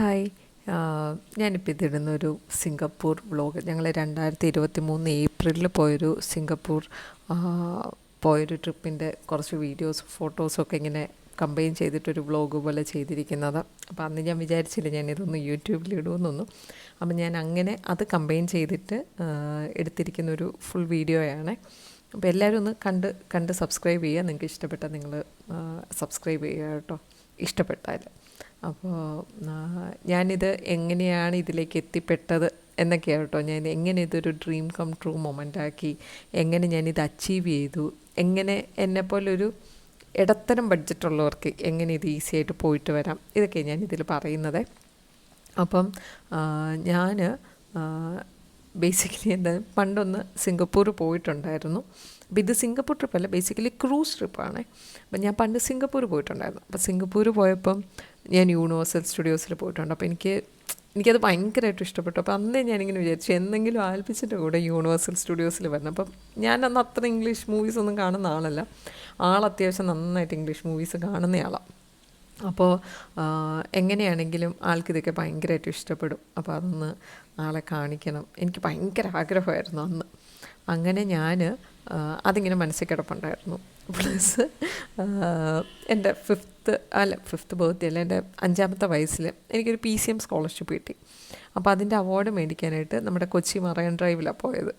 Hi. ഞാനിപ്പോൾ ഇതിടുന്ന ഒരു Singapore vlog. ഞങ്ങൾ രണ്ടായിരത്തി ഇരുപത്തി മൂന്ന് ഏപ്രിലിൽ പോയൊരു സിംഗപ്പൂർ പോയൊരു ട്രിപ്പിന്റെ കുറച്ച് വീഡിയോസ് ഫോട്ടോസൊക്കെ ഇങ്ങനെ കമ്പൈൻ ചെയ്തിട്ടൊരു വ്ളോഗ് പോലെ ചെയ്തിരിക്കുന്നത്. അപ്പോൾ അന്ന് ഞാൻ വിചാരിച്ചില്ല ഞാനിതൊന്ന് യൂട്യൂബിൽ ഇടുമെന്നൊന്നും അപ്പം ഞാൻ അങ്ങനെ അത് കമ്പൈൻ ചെയ്തിട്ട് എടുത്തിരിക്കുന്ന ഒരു ഫുൾ വീഡിയോയാണ്. അപ്പോൾ എല്ലാവരും ഒന്ന് കണ്ട് കണ്ട് സബ്സ്ക്രൈബ് ചെയ്യുക. നിങ്ങൾക്ക് ഇഷ്ടപ്പെട്ടാൽ നിങ്ങൾ സബ്സ്ക്രൈബ് ചെയ്യുക കേട്ടോ. ഇഷ്ടപ്പെട്ടാൽ അപ്പോൾ ഞാനിത് എങ്ങനെയാണ് ഇതിലേക്ക് എത്തിപ്പെട്ടത് എന്നൊക്കെയാണ് കേട്ടോ. ഞാൻ എങ്ങനെ ഇതൊരു ഡ്രീം കം ട്രൂ മൊമെന്റ് ആക്കി എങ്ങനെ ഞാനിത് അച്ചീവ് ചെയ്തു എങ്ങനെ എന്നെപ്പോലൊരു ഇടത്തരം ബഡ്ജറ്റുള്ളവർക്ക് എങ്ങനെ ഇത് ഈസി ആയിട്ട് പോയിട്ട് വരാം ഇതൊക്കെ ഞാൻ ഇതിൽ പറയുന്നത്. അപ്പം ഞാൻ ബേസിക്കലി എന്താ പണ്ടൊന്ന് സിംഗപ്പൂർ പോയിട്ടുണ്ടായിരുന്നു. അപ്പോൾ ഇത് സിംഗപ്പൂർ ട്രിപ്പല്ല ബേസിക്കലി ക്രൂസ് ട്രിപ്പാണ് അപ്പം ഞാൻ പണ്ട് സിംഗപ്പൂർ പോയിട്ടുണ്ടായിരുന്നു. അപ്പോൾ സിംഗപ്പൂർ പോയപ്പം ഞാൻ യൂണിവേഴ്സൽ സ്റ്റുഡിയോസിൽ പോയിട്ടുണ്ട്. അപ്പോൾ എനിക്ക് എനിക്കത് ഭയങ്കരമായിട്ട് ഇഷ്ടപ്പെട്ടു. അപ്പോൾ അന്നേ ഞാനിങ്ങനെ വിചാരിച്ചു എന്തെങ്കിലും ആൽപ്പിച്ചിന്റെ കൂടെ യൂണിവേഴ്സൽ സ്റ്റുഡിയോസിൽ വരണം. അപ്പം ഞാൻ അന്ന് അത്ര ഇംഗ്ലീഷ് മൂവീസ് ഒന്നും കാണുന്ന ആളല്ല. ആൾ അത്യാവശ്യം നന്നായിട്ട് ഇംഗ്ലീഷ് മൂവീസ് കാണുന്നയാളാണ് അപ്പോൾ എങ്ങനെയാണെങ്കിലും ആൾക്കിതൊക്കെ ഭയങ്കരമായിട്ട് ഇഷ്ടപ്പെടും. അപ്പോൾ അതൊന്ന് ആളെ കാണിക്കണം. എനിക്ക് ഭയങ്കര ആഗ്രഹമായിരുന്നു അന്ന്. അങ്ങനെ ഞാൻ അതിങ്ങനെ മനസ്സിൽ കിടപ്പുണ്ടായിരുന്നു. പ്ലസ് എന്റെ ഫിഫ്ത്ത് അല്ല ഫിഫ്ത്ത് ബർത്ത്ഡേ അല്ല എന്റെ അഞ്ചാമത്തെ വയസ്സിൽ എനിക്കൊരു പി സി എം സ്കോളർഷിപ്പ് കിട്ടി. അപ്പോൾ അതിന്റെ അവാർഡ് മേടിക്കാനായിട്ട് നമ്മുടെ കൊച്ചി മറൈൻ ഡ്രൈവിലാണ് പോയത്.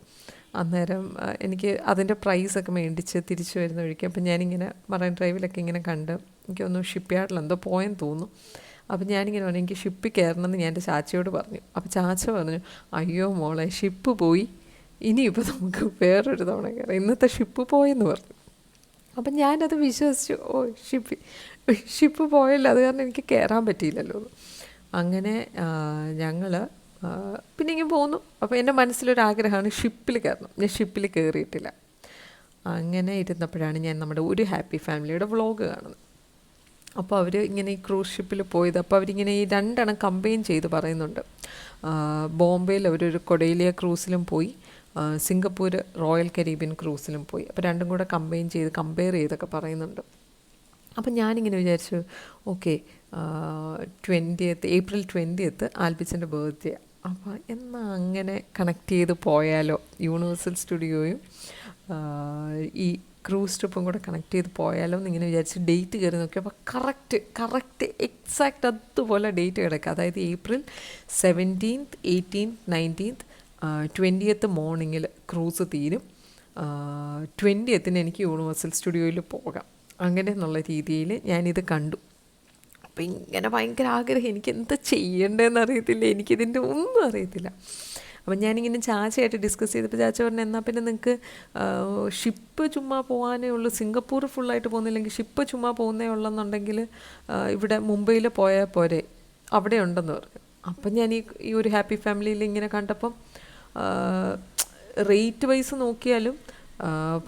അന്നേരം എനിക്ക് അതിന്റെ പ്രൈസൊക്കെ മേടിച്ച് തിരിച്ചു വരുന്ന വഴിക്ക് അപ്പം ഞാനിങ്ങനെ മറൈൻ ഡ്രൈവിലൊക്കെ ഇങ്ങനെ കണ്ട് എനിക്കൊന്ന് ഷിപ്പ് യാർഡിൽ എന്തോ പോയെന്ന് തോന്നുന്നു. അപ്പം ഞാനിങ്ങനെ പറഞ്ഞു എനിക്ക് ഷിപ്പിൽ കയറണമെന്ന് ഞാൻ എന്റെ ചാച്ചയോട് പറഞ്ഞു. അപ്പോൾ ചാച്ച പറഞ്ഞു അയ്യോ മോളെ ഷിപ്പ് പോയി. ഇനിയിപ്പോൾ നമുക്ക് വേറൊരു തവണ കയറാം. ഇന്നത്തെ ഷിപ്പ് പോയെന്ന് പറഞ്ഞു. അപ്പം ഞാനത് വിശ്വസിച്ചു ഓ ഷിപ്പ് ഷിപ്പ് പോയല്ലോ. അത് കാരണം എനിക്ക് കയറാൻ പറ്റിയില്ലല്ലോ എന്ന്. അങ്ങനെ ഞങ്ങൾ പിന്നെ ഇങ്ങനെ പോന്നു. അപ്പോൾ എന്റെ മനസ്സിലൊരാഗ്രഹമാണ് ഷിപ്പിൽ കയറണം. ഞാൻ ഷിപ്പിൽ കയറിയിട്ടില്ല. അങ്ങനെ ഇരുന്നപ്പോഴാണ് ഞാൻ നമ്മുടെ ഒരു ഹാപ്പി ഫാമിലിയുടെ വ്ളോഗ് കാണുന്നത്. അപ്പോൾ അവർ ഇങ്ങനെ ഈ ക്രൂസ് ഷിപ്പിൽ പോയത്. അപ്പോൾ അവരിങ്ങനെ ഈ രണ്ടെണ്ണം കമ്പയിൻ ചെയ്ത് പറയുന്നുണ്ട്. ബോംബെയിൽ അവരൊരു കൊടൈലിയ ക്രൂസിലും പോയി. സിംഗപ്പൂർ റോയൽ കരീബിയൻ ക്രൂസിലും പോയി. അപ്പോൾ രണ്ടും കൂടെ കമ്പയിൻ ചെയ്ത് കമ്പയർ ചെയ്തൊക്കെ പറയുന്നുണ്ട്. അപ്പം ഞാനിങ്ങനെ വിചാരിച്ചു ഓക്കെ ട്വന്റിയത്ത് ഏപ്രിൽ ട്വന്റിയത്ത് ആൽബിച്ചന്റെ ബർത്ത്ഡേ അപ്പോൾ എന്നാൽ അങ്ങനെ കണക്ട് ചെയ്ത് പോയാലോ? യൂണിവേഴ്സൽ സ്റ്റുഡിയോയും ഈ ക്രൂസ് ട്രിപ്പും കൂടെ കണക്ട് ചെയ്ത് പോയാലോ എന്ന് ഇങ്ങനെ വിചാരിച്ച് ഡേറ്റ് കയറി നോക്കിയപ്പോൾ കറക്റ്റ് കറക്റ്റ് എക്സാക്റ്റ് അതുപോലെ ഡേറ്റ് കിടക്കുക അതായത് April seventeenth eighteenth nineteenth twentieth മോർണിംഗിൽ ക്രൂസ് തീരും. ട്വന്റിയത്തിന് എനിക്ക് യൂണിവേഴ്സൽ സ്റ്റുഡിയോയിൽ പോകാം. അങ്ങനെ എന്നുള്ള രീതിയിൽ ഞാനിത് കണ്ടു. അപ്പം ഇങ്ങനെ ഭയങ്കര ആഗ്രഹം. എനിക്ക് എന്താ ചെയ്യേണ്ടതെന്ന് അറിയത്തില്ല. എനിക്കിതിന്റെ ഒന്നും അറിയത്തില്ല. അപ്പം ഞാനിങ്ങനെ ചാച്ചയായിട്ട് ഡിസ്കസ് ചെയ്തപ്പോൾ ചാച്ച പറഞ്ഞു എന്നാൽ പിന്നെ നിങ്ങൾക്ക് ഷിപ്പ് ചുമ്മാ പോകാനേ ഉള്ളൂ. സിംഗപ്പൂർ ഫുള്ളായിട്ട് പോകുന്നില്ലെങ്കിൽ ഷിപ്പ് ചുമ്മാ പോകുന്നേ ഉള്ളെന്നുണ്ടെങ്കിൽ ഇവിടെ മുംബൈയിൽ പോയാൽ പോരെ. അവിടെ ഉണ്ടെന്ന് പറഞ്ഞു. അപ്പം ഞാൻ ഈ ഈ ഒരു ഹാപ്പി ഫാമിലിയിൽ ഇങ്ങനെ കണ്ടപ്പം റേറ്റ് വൈസ് നോക്കിയാലും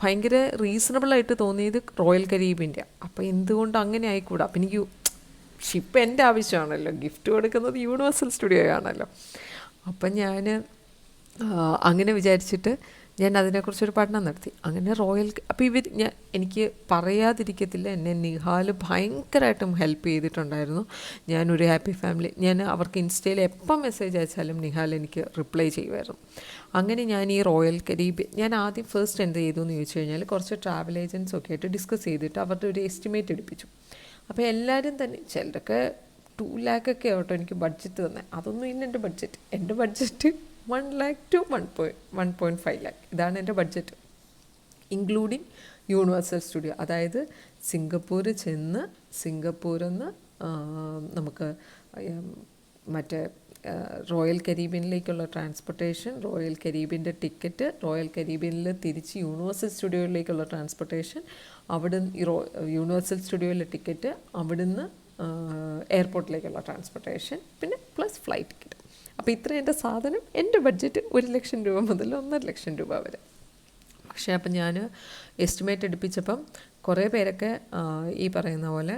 ഭയങ്കര റീസണബിളായിട്ട് തോന്നിയത് റോയൽ കരീബിന്റെ അപ്പോൾ എന്തുകൊണ്ട് അങ്ങനെ ആയിക്കൂടാ? അപ്പം എനിക്ക് ഷിപ്പ് എന്റെ ആവശ്യമാണല്ലോ. ഗിഫ്റ്റ് കൊടുക്കുന്നത് യൂണിവേഴ്സൽ സ്റ്റുഡിയോ ആണല്ലോ. അപ്പം ഞാൻ അങ്ങനെ വിചാരിച്ചിട്ട് ഞാൻ അതിനെക്കുറിച്ചൊരു പഠനം നടത്തി. അങ്ങനെ റോയൽ അപ്പോൾ ഇവർ ഞാൻ എനിക്ക് പറയാതിരിക്കത്തില്ല. എന്നെ നിഹാൽ ഭയങ്കരമായിട്ടും ഹെൽപ്പ് ചെയ്തിട്ടുണ്ടായിരുന്നു. ഞാനൊരു ഹാപ്പി ഫാമിലി ഞാൻ അവർക്ക് ഇൻസ്റ്റയിൽ എപ്പം മെസ്സേജ് അയച്ചാലും നിഹാൽ എനിക്ക് റിപ്ലൈ ചെയ്യുമായിരുന്നു. അങ്ങനെ ഞാൻ ഈ റോയൽ കരീബ് ഞാൻ ആദ്യം ഫസ്റ്റ് എന്ത് ചെയ്തു എന്ന് ചോദിച്ചു കഴിഞ്ഞാൽ കുറച്ച് ട്രാവൽ ഏജൻസ് ഒക്കെ ആയിട്ട് ഡിസ്കസ് ചെയ്തിട്ട് അവരുടെ ഒരു എസ്റ്റിമേറ്റ് എടുപ്പിച്ചു. അപ്പോൾ എല്ലാവരും തന്നെ ചിലരൊക്കെ ടു ലാക്കൊക്കെ ആവട്ടോ എനിക്ക് ബഡ്ജറ്റ് തന്നെ. അതൊന്നും ഇല്ല എന്റെ ബഡ്ജറ്റ്. എന്റെ budget one lakh to one point one point five lakh ഇതാണ് എന്റെ ബഡ്ജറ്റ് ഇൻക്ലൂഡിങ് യൂണിവേഴ്സൽ സ്റ്റുഡിയോ അതായത് സിംഗപ്പൂർ ചെന്ന് സിംഗപ്പൂരിൽ നിന്ന് നമുക്ക് മറ്റേ റോയൽ കരീബിയനിലേക്കുള്ള ട്രാൻസ്പോർട്ടേഷൻ റോയൽ കരീബിയന്റെ ടിക്കറ്റ് റോയൽ കരീബിയനിൽ തിരിച്ച് യൂണിവേഴ്സൽ സ്റ്റുഡിയോയിലേക്കുള്ള ട്രാൻസ്പോർട്ടേഷൻ അവിടെ യൂണിവേഴ്സൽ സ്റ്റുഡിയോയിലെ ടിക്കറ്റ് അവിടുന്ന് എയർപോർട്ടിലേക്കുള്ള ട്രാൻസ്പോർട്ടേഷൻ പിന്നെ പ്ലസ് ഫ്ലൈറ്റ് ടിക്കറ്റ് അപ്പോൾ ഇത്രയും എന്റെ സാധനം എന്റെ ബഡ്ജറ്റ് ഒരു ലക്ഷം രൂപ മുതൽ ഒന്നര ലക്ഷം രൂപ വരെ. പക്ഷേ അപ്പം ഞാൻ എസ്റ്റിമേറ്റ് എടുപ്പിച്ചപ്പം കുറേ പേരൊക്കെ ഈ പറയുന്ന പോലെ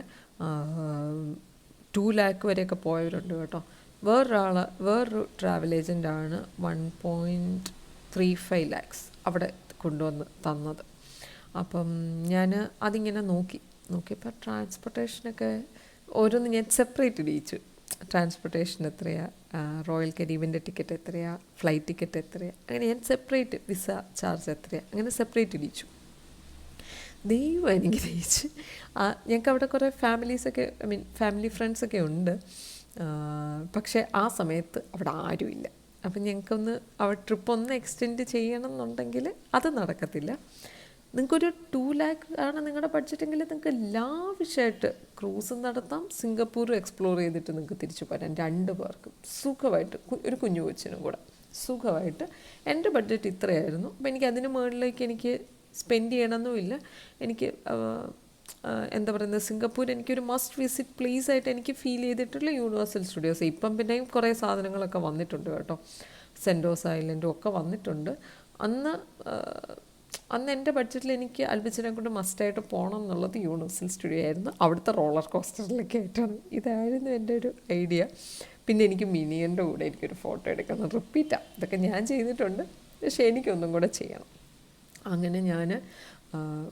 ടു ലാക്ക് വരെയൊക്കെ പോയവരുണ്ട് കേട്ടോ. വേറൊരാൾ വേറൊരു travel ഏജന്റാണ് one point three five lakhs അവിടെ കൊണ്ടുവന്ന് തന്നത്. അപ്പം ഞാൻ അതിങ്ങനെ നോക്കി നോക്കിയപ്പോൾ ട്രാൻസ്പോർട്ടേഷനൊക്കെ ഓരോന്ന് ഞാൻ സെപ്പറേറ്റ് ഇടിയിച്ചു. ട്രാൻസ്പോർട്ടേഷൻ എത്രയാ? റോയൽ കരീബിന്റെ ടിക്കറ്റ് എത്രയാണ് ഫ്ലൈറ്റ് ടിക്കറ്റ് എത്രയാണ് അങ്ങനെ ഞാൻ സെപ്പറേറ്റ് വിസ ചാർജ് എത്രയാണ് അങ്ങനെ സെപ്പറേറ്റ് ഇടിച്ചു. ദൈവം ആ ഞങ്ങൾക്ക് അവിടെ കുറേ ഫാമിലീസൊക്കെ ഐ മീൻ ഫാമിലി ഫ്രണ്ട്സൊക്കെ ഉണ്ട്. പക്ഷേ ആ സമയത്ത് അവിടെ ആരുമില്ല അപ്പം ഞങ്ങൾക്കൊന്ന് അവിടെ ട്രിപ്പ് ഒന്ന് എക്സ്റ്റെൻഡ് ചെയ്യണം എന്നുണ്ടെങ്കിൽ അത് നടക്കത്തില്ല. നിങ്ങൾക്കൊരു ടു ലാക്ക് ആണ് നിങ്ങളുടെ ബഡ്ജറ്റെങ്കിൽ നിങ്ങൾക്ക് ലാവിഷായിട്ട് ക്രൂസ് നടത്താം സിംഗപ്പൂർ എക്സ്പ്ലോർ ചെയ്തിട്ട് നിങ്ങൾക്ക് തിരിച്ചു പോരാം. രണ്ട് പേർക്കും. സുഖമായിട്ട് ഒരു കുഞ്ഞു കൊച്ചിനും കൂടെ. സുഖമായിട്ട്. എന്റെ ബഡ്ജറ്റ് ഇത്രയായിരുന്നു. അപ്പോൾ എനിക്ക് അതിന് മുകളിലേക്ക് എനിക്ക് സ്പെൻഡ് ചെയ്യണമെന്നുമില്ല. എനിക്ക് എന്താ പറയുന്നത് സിംഗപ്പൂർ എനിക്കൊരു മസ്റ്റ് വിസിറ്റ് പ്ലേസ് ആയിട്ട് എനിക്ക് ഫീൽ ചെയ്തിട്ടുള്ള യൂണിവേഴ്സൽ സ്റ്റുഡിയോസ് ഇപ്പം പിന്നെയും കുറേ സാധനങ്ങളൊക്കെ വന്നിട്ടുണ്ട് കേട്ടോ. സെന്റോസ് ഐലൻഡും ഒക്കെ വന്നിട്ടുണ്ട്. അന്ന് അന്ന് എന്റെ ബഡ്ജറ്റിൽ എനിക്ക് അൽബിച്ചിനെ കൊണ്ട് മസ്റ്റായിട്ട് പോകണം എന്നുള്ളത് യൂണിവേഴ്സൽ സ്റ്റുഡിയോ ആയിരുന്നു. അവിടുത്തെ റോളർ കോസ്റ്ററിലേക്ക് ആയിട്ടാണ്. ഇതായിരുന്നു എന്റെ ഒരു ഐഡിയ പിന്നെ എനിക്ക് മിനിയന്റെ കൂടെ എനിക്കൊരു ഫോട്ടോ എടുക്കണം റിപ്പീറ്റാണ് ഇതൊക്കെ ഞാൻ ചെയ്തിട്ടുണ്ട്. പക്ഷേ എനിക്കൊന്നും കൂടെ ചെയ്യണം. അങ്ങനെ ഞാൻ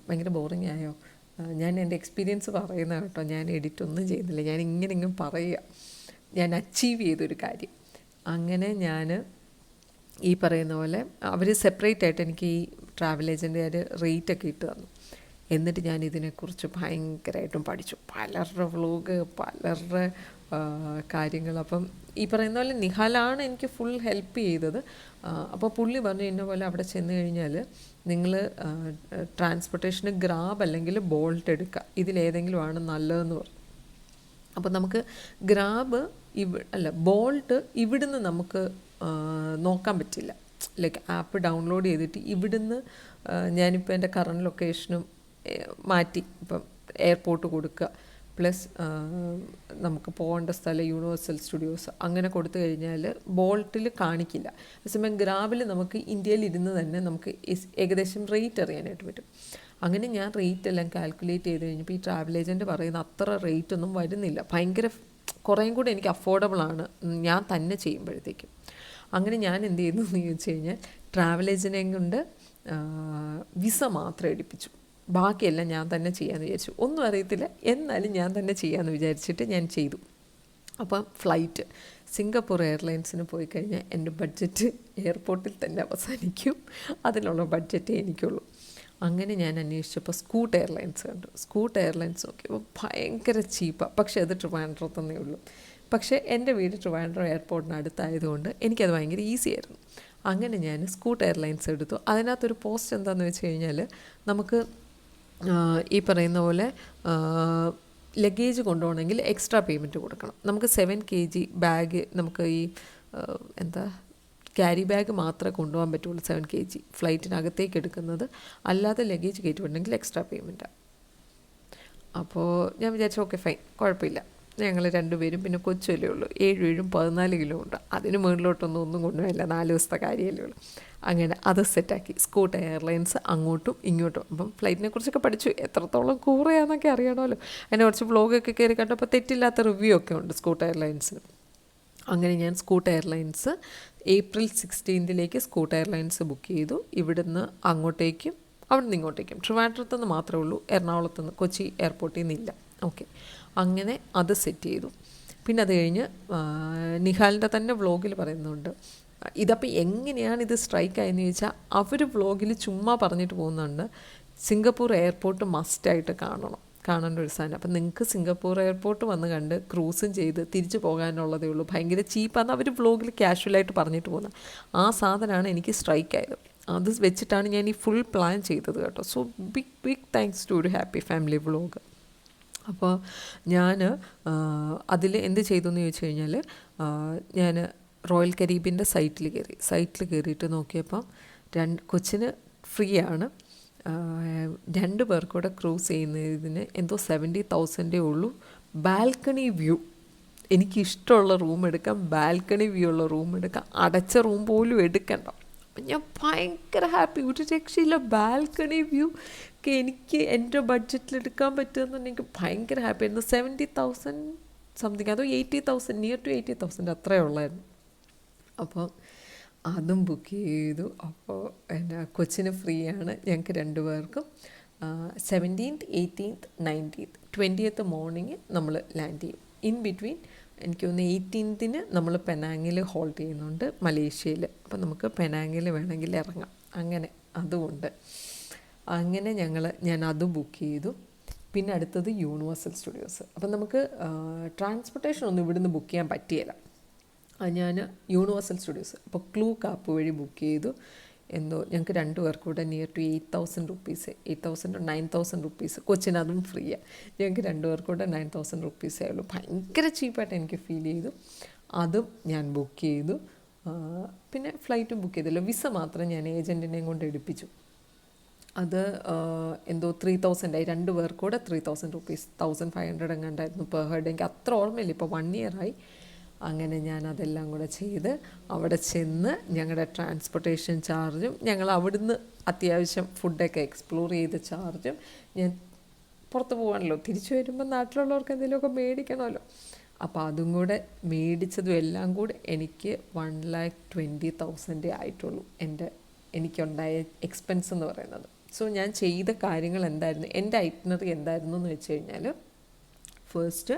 ഭയങ്കര ബോറിംഗ് ആയോ? ഞാൻ എന്റെ എക്സ്പീരിയൻസ് പറയുന്ന കേട്ടോ. ഞാൻ എഡിറ്റ് ഒന്നും ചെയ്യുന്നില്ല ഞാൻ ഇങ്ങനെ ഇങ്ങനെ പറയുക. ഞാൻ അച്ചീവ് ചെയ്തൊരു കാര്യം. അങ്ങനെ ഞാൻ ഈ പറയുന്ന പോലെ അവർ സെപ്പറേറ്റ് ആയിട്ട് എനിക്ക് ഈ ട്രാവൽ ഏജന്റുകാർ റേറ്റൊക്കെ ഇട്ട് തന്നു. എന്നിട്ട് ഞാൻ ഇതിനെക്കുറിച്ച് ഭയങ്കരമായിട്ടും പഠിച്ചു. പലരുടെ വ്ളോഗ് പലരുടെ കാര്യങ്ങൾ. അപ്പം ഈ പറയുന്ന പോലെ നിഹാലാണ് എനിക്ക് ഫുൾ ഹെൽപ്പ് ചെയ്തത്. അപ്പോൾ പുള്ളി പറഞ്ഞു ഇന്ന പോലെ അവിടെ ചെന്ന് കഴിഞ്ഞാൽ നിങ്ങൾ ട്രാൻസ്പോർട്ടേഷന് ഗ്രാബ് അല്ലെങ്കിൽ ബോൾട്ട് എടുക്കുക ഇതിലേതെങ്കിലും ആണ് നല്ലതെന്ന് പറഞ്ഞു. അപ്പോൾ നമുക്ക് ഗ്രാബ് ഇവ അല്ല ബോൾട്ട് ഇവിടുന്ന് നമുക്ക് നോക്കാൻ പറ്റില്ല. ലൈക്ക് ആപ്പ് ഡൗൺലോഡ് ചെയ്തിട്ട് ഇവിടുന്ന് ഞാനിപ്പോൾ എന്റെ കറണ്ട് ലൊക്കേഷനും മാറ്റി. ഇപ്പം എയർപോർട്ട് കൊടുക്കുക. പ്ലസ് നമുക്ക് പോകേണ്ട സ്ഥലം യൂണിവേഴ്സൽ സ്റ്റുഡിയോസ് അങ്ങനെ കൊടുത്തു കഴിഞ്ഞാൽ ബോൾട്ടിൽ കാണിക്കില്ല. അതേസമയം ഗ്രാവിൽ നമുക്ക് ഇന്ത്യയിൽ ഇരുന്ന് തന്നെ നമുക്ക് ഏകദേശം റേറ്റ് അറിയാനായിട്ട് പറ്റും. അങ്ങനെ ഞാൻ റേറ്റ് എല്ലാം കാൽക്കുലേറ്റ് ചെയ്ത് കഴിഞ്ഞപ്പോൾ ഈ ട്രാവൽ ഏജന്റ് പറയുന്ന അത്ര റേറ്റ് ഒന്നും വരുന്നില്ല. ഭയങ്കര കുറേയും കൂടി എനിക്ക് അഫോർഡബിളാണ് ഞാൻ തന്നെ ചെയ്യുമ്പോഴത്തേക്കും. അങ്ങനെ ഞാൻ എന്ത് ചെയ്യുന്നു എന്ന് ചോദിച്ചു കഴിഞ്ഞാൽ ട്രാവൽ ഏജന്റിനെ കൊണ്ട് വിസ മാത്രം എടുപ്പിച്ചു. ബാക്കിയെല്ലാം ഞാൻ തന്നെ ചെയ്യാമെന്ന് വിചാരിച്ചു. ഒന്നും അറിയത്തില്ല. എന്നാലും ഞാൻ തന്നെ ചെയ്യാമെന്ന് വിചാരിച്ചിട്ട് ഞാൻ ചെയ്തു. അപ്പം ഫ്ലൈറ്റ് സിംഗപ്പൂർ എയർലൈൻസിന് പോയി കഴിഞ്ഞാൽ എന്റെ ബഡ്ജറ്റ് എയർപോർട്ടിൽ തന്നെ അവസാനിക്കും. അതിനുള്ള ബഡ്ജറ്റേ എനിക്കുള്ളൂ. അങ്ങനെ ഞാൻ അന്വേഷിച്ചപ്പോൾ സ്കൂട്ട് എയർലൈൻസ് കണ്ടു. സ്കൂട്ട് എയർലൈൻസ് നോക്കിയപ്പോൾ ഭയങ്കര ചീപ്പാണ് പക്ഷേ അത് ട്രിവാൻഡ്രത്തന്നേ ഉള്ളൂ. പക്ഷേ എന്റെ വീട് ട്രിവാൻഡ്രം എയർപോർട്ടിന് അടുത്തായതുകൊണ്ട് എനിക്കത് ഭയങ്കര ഈസി ആയിരുന്നു അങ്ങനെ ഞാൻ സ്കൂട്ട് എയർലൈൻസ് എടുത്തു. അതിനകത്തൊരു പോസ്റ്റ് എന്താണെന്ന് വെച്ച് കഴിഞ്ഞാൽ നമുക്ക് ഈ പറയുന്ന പോലെ ലഗേജ് കൊണ്ടുപോകണമെങ്കിൽ എക്സ്ട്രാ പേയ്മെന്റ് കൊടുക്കണം. നമുക്ക് സെവൻ കെ ജി ബാഗ് നമുക്ക് ഈ എന്താ ക്യാരി ബാഗ് മാത്രമേ കൊണ്ടുപോകാൻ പറ്റുള്ളൂ സെവൻ കെ ജി ഫ്ലൈറ്റിനകത്തേക്ക് എടുക്കുന്നത്. അല്ലാതെ ലഗേജ് കയറ്റി വിടണമെങ്കിൽ എക്സ്ട്രാ പേയ്മെന്റാണ്. അപ്പോൾ ഞാൻ വിചാരിച്ചു ഓക്കെ ഫൈൻ കുഴപ്പമില്ല. ഞങ്ങൾ രണ്ടുപേരും പിന്നെ കൊച്ചുമല്ലേ ഉള്ളൂ. ഏഴും ഏഴും പതിനാല് കിലോ ഉണ്ട്. അതിന് മുകളിലോട്ടൊന്നും ഒന്നും കൊണ്ടുപോയില്ല നാല് ദിവസത്തെ കാര്യമല്ലേ ഉള്ളൂ. അങ്ങനെ അത് സെറ്റാക്കി സ്കൂട്ട് എയർലൈൻസ് അങ്ങോട്ടും ഇങ്ങോട്ടും. അപ്പം ഫ്ലൈറ്റിനെ കുറിച്ചൊക്കെ പഠിച്ചു. എത്രത്തോളം കൂറയാന്നൊക്കെ അറിയണമല്ലോ. അതിനെ കുറച്ച് വ്ളോഗൊക്കെ കയറി കണ്ടപ്പോൾ തെറ്റില്ലാത്ത റിവ്യൂ ഒക്കെ ഉണ്ട് സ്കൂട്ട് എയർലൈൻസിന് അങ്ങനെ ഞാൻ സ്കൂട്ട് എയർലൈൻസ് ഏപ്രിൽ സിക്സ്റ്റീൻത്തിലേക്ക് സ്കൂട്ട് എയർലൈൻസ് ബുക്ക് ചെയ്തു. ഇവിടുന്ന് അങ്ങോട്ടേക്കും അവിടെ നിന്ന് ഇങ്ങോട്ടേക്കും ട്രിവാൻഡ്രത്തുനിന്ന് മാത്രമേ ഉള്ളൂ. എറണാകുളത്ത് നിന്ന് കൊച്ചി എയർപോർട്ടിൽ നിന്നില്ല. ഓക്കെ അങ്ങനെ അത് സെറ്റ് ചെയ്തു. പിന്നെ അത് കഴിഞ്ഞ് നിഹാലിന്റെ തന്നെ വ്ളോഗിൽ പറയുന്നുണ്ട് ഇതപ്പോൾ എങ്ങനെയാണ് ഇത് സ്ട്രൈക്ക് ആയെന്ന് ചോദിച്ചാൽ അവർ വ്ളോഗിൽ ചുമ്മാ പറഞ്ഞിട്ട് പോകുന്നുണ്ട് സിംഗപ്പൂർ എയർപോർട്ട് മസ്റ്റായിട്ട് കാണണം കാണേണ്ട ഒരു സാധനം. അപ്പം നിങ്ങൾക്ക് സിംഗപ്പൂർ എയർപോർട്ട് വന്ന് കണ്ട് ക്രൂസും ചെയ്ത് തിരിച്ചു പോകാനുള്ളതേ ഉള്ളൂ. ഭയങ്കര ചീപ്പാന്ന് അവർ വ്ളോഗിൽ ക്യാഷ്വലായിട്ട് പറഞ്ഞിട്ട് പോകുന്നത് ആ സാധനമാണ് എനിക്ക് സ്ട്രൈക്ക് ആയത്. അത് വെച്ചിട്ടാണ് ഞാൻ ഈ ഫുൾ പ്ലാൻ ചെയ്തത് കേട്ടോ. So big big thanks to ഒരു ഹാപ്പി ഫാമിലി വ്ളോഗ് അപ്പോൾ ഞാൻ അതിൽ എന്ത് ചെയ്തു എന്ന് ചോദിച്ചു കഴിഞ്ഞാൽ ഞാൻ റോയൽ കരീബിന്റെ സൈറ്റിൽ കയറി സൈറ്റിൽ കയറിയിട്ട് നോക്കിയപ്പം രണ്ട് കൊച്ചിന് ഫ്രീ ആണ് രണ്ട് പേർക്കൂടെ ക്രൂസ് ചെയ്യുന്നതിന് എന്തോ സെവന്റി തൗസൻഡേ ഉള്ളൂ. Balcony view. എനിക്ക് ഇഷ്ടമുള്ള റൂം എടുക്കാം ബാൽക്കണി വ്യൂ ഉള്ള റൂം എടുക്കാം. അടച്ച റൂം പോലും എടുക്കണ്ട. അപ്പം ഞാൻ ഭയങ്കര ഹാപ്പി. ഒരു രക്ഷയില്ല. Balcony view. ഒക്കെ എനിക്ക് എന്റെ ബഡ്ജറ്റിൽ എടുക്കാൻ പറ്റുമെന്നുണ്ടെങ്കിൽ ഭയങ്കര ഹാപ്പി ആയിരുന്നു. സെവന്റി തൗസൻഡ് സംതിങ് അതോ eighty thousand near to eighty thousand അത്രേ ഉള്ളായിരുന്നു. അപ്പോൾ അതും ബുക്ക് ചെയ്തു. അപ്പോൾ എന്റെ കൊച്ചിന് ഫ്രീ ആണ് ഞങ്ങൾക്ക് രണ്ടുപേർക്കും. Seventeenth eighteenth nineteenth twentieth morning നമ്മൾ ലാൻഡ് ചെയ്യും. ഇൻ ബിറ്റ്വീൻ എനിക്ക് തോന്നുന്നു എയ്റ്റീൻത്തിന് നമ്മൾ പെനാങ്ങിൽ ഹോൾഡ് ചെയ്യുന്നുണ്ട് മലേഷ്യയിൽ അപ്പോൾ നമുക്ക് പെനാങ്ങിൽ വേണമെങ്കിൽ ഇറങ്ങാം. അങ്ങനെ അതുമുണ്ട് അങ്ങനെ ഞങ്ങൾ ഞാൻ അതും ബുക്ക് ചെയ്തു. പിന്നെ അടുത്തത് യൂണിവേഴ്സൽ സ്റ്റുഡിയോസ് അപ്പം നമുക്ക് ട്രാൻസ്പോർട്ടേഷൻ ഒന്നും ഇവിടുന്ന് ബുക്ക് ചെയ്യാൻ പറ്റിയില്ല. ഞാൻ യൂണിവേഴ്സൽ സ്റ്റുഡിയോസ് അപ്പോൾ ക്ലൂ കാപ്പ് വഴി ബുക്ക് ചെയ്തു. എന്തോ ഞങ്ങൾക്ക് രണ്ട് പേർക്ക് കൂടെ near to eight thousand rupees eight thousand nine thousand rupees കൊച്ചിന് അതും ഫ്രീയാണ് ഞങ്ങൾക്ക് രണ്ട് പേർക്ക് കൂടെ നയൻ തൗസൻഡ് റുപ്പീസ് ആയുള്ളൂ. ഭയങ്കര ചീപ്പായിട്ട് എനിക്ക് ഫീൽ ചെയ്തു. അതും ഞാൻ ബുക്ക് ചെയ്തു. പിന്നെ ഫ്ലൈറ്റും ബുക്ക് ചെയ്തല്ലോ. വിസ മാത്രം ഞാൻ ഏജന്റിനെയും കൊണ്ട് എടുപ്പിച്ചു. അത് എന്തോ ത്രീ തൗസൻഡ് ആയി. രണ്ട് പേർക്കൂടെ three thousand rupees thousand five hundred എങ്ങാണ്ടായിരുന്നു per head എനിക്ക് അത്ര ഓർമ്മയില്ല. ഇപ്പോൾ വൺ ഇയറായി അങ്ങനെ ഞാൻ അതെല്ലാം കൂടെ ചെയ്ത് അവിടെ ചെന്ന് ഞങ്ങളുടെ ട്രാൻസ്പോർട്ടേഷൻ ചാർജും ഞങ്ങൾ അവിടുന്ന് അത്യാവശ്യം ഫുഡൊക്കെ എക്സ്പ്ലോർ ചെയ്ത് ചാർജും ഞാൻ പുറത്ത് പോകാണല്ലോ തിരിച്ചു വരുമ്പോൾ നാട്ടിലുള്ളവർക്ക് എന്തെങ്കിലുമൊക്കെ മേടിക്കണമല്ലോ. അപ്പോൾ അതും കൂടെ മേടിച്ചതും എല്ലാം കൂടെ എനിക്ക് വൺ ലാക്ക് ട്വന്റി തൗസൻഡേ ആയിട്ടുള്ളൂ എന്റെ എനിക്കുണ്ടായ എക്സ്പെൻസ് എന്ന് പറയുന്നത്. സോ ഞാൻ ചെയ്ത കാര്യങ്ങൾ എന്തായിരുന്നു? എന്റെ ഐറ്റിനറി എന്തായിരുന്നു എന്ന് വെച്ച് കഴിഞ്ഞാൽ ഫസ്റ്റ്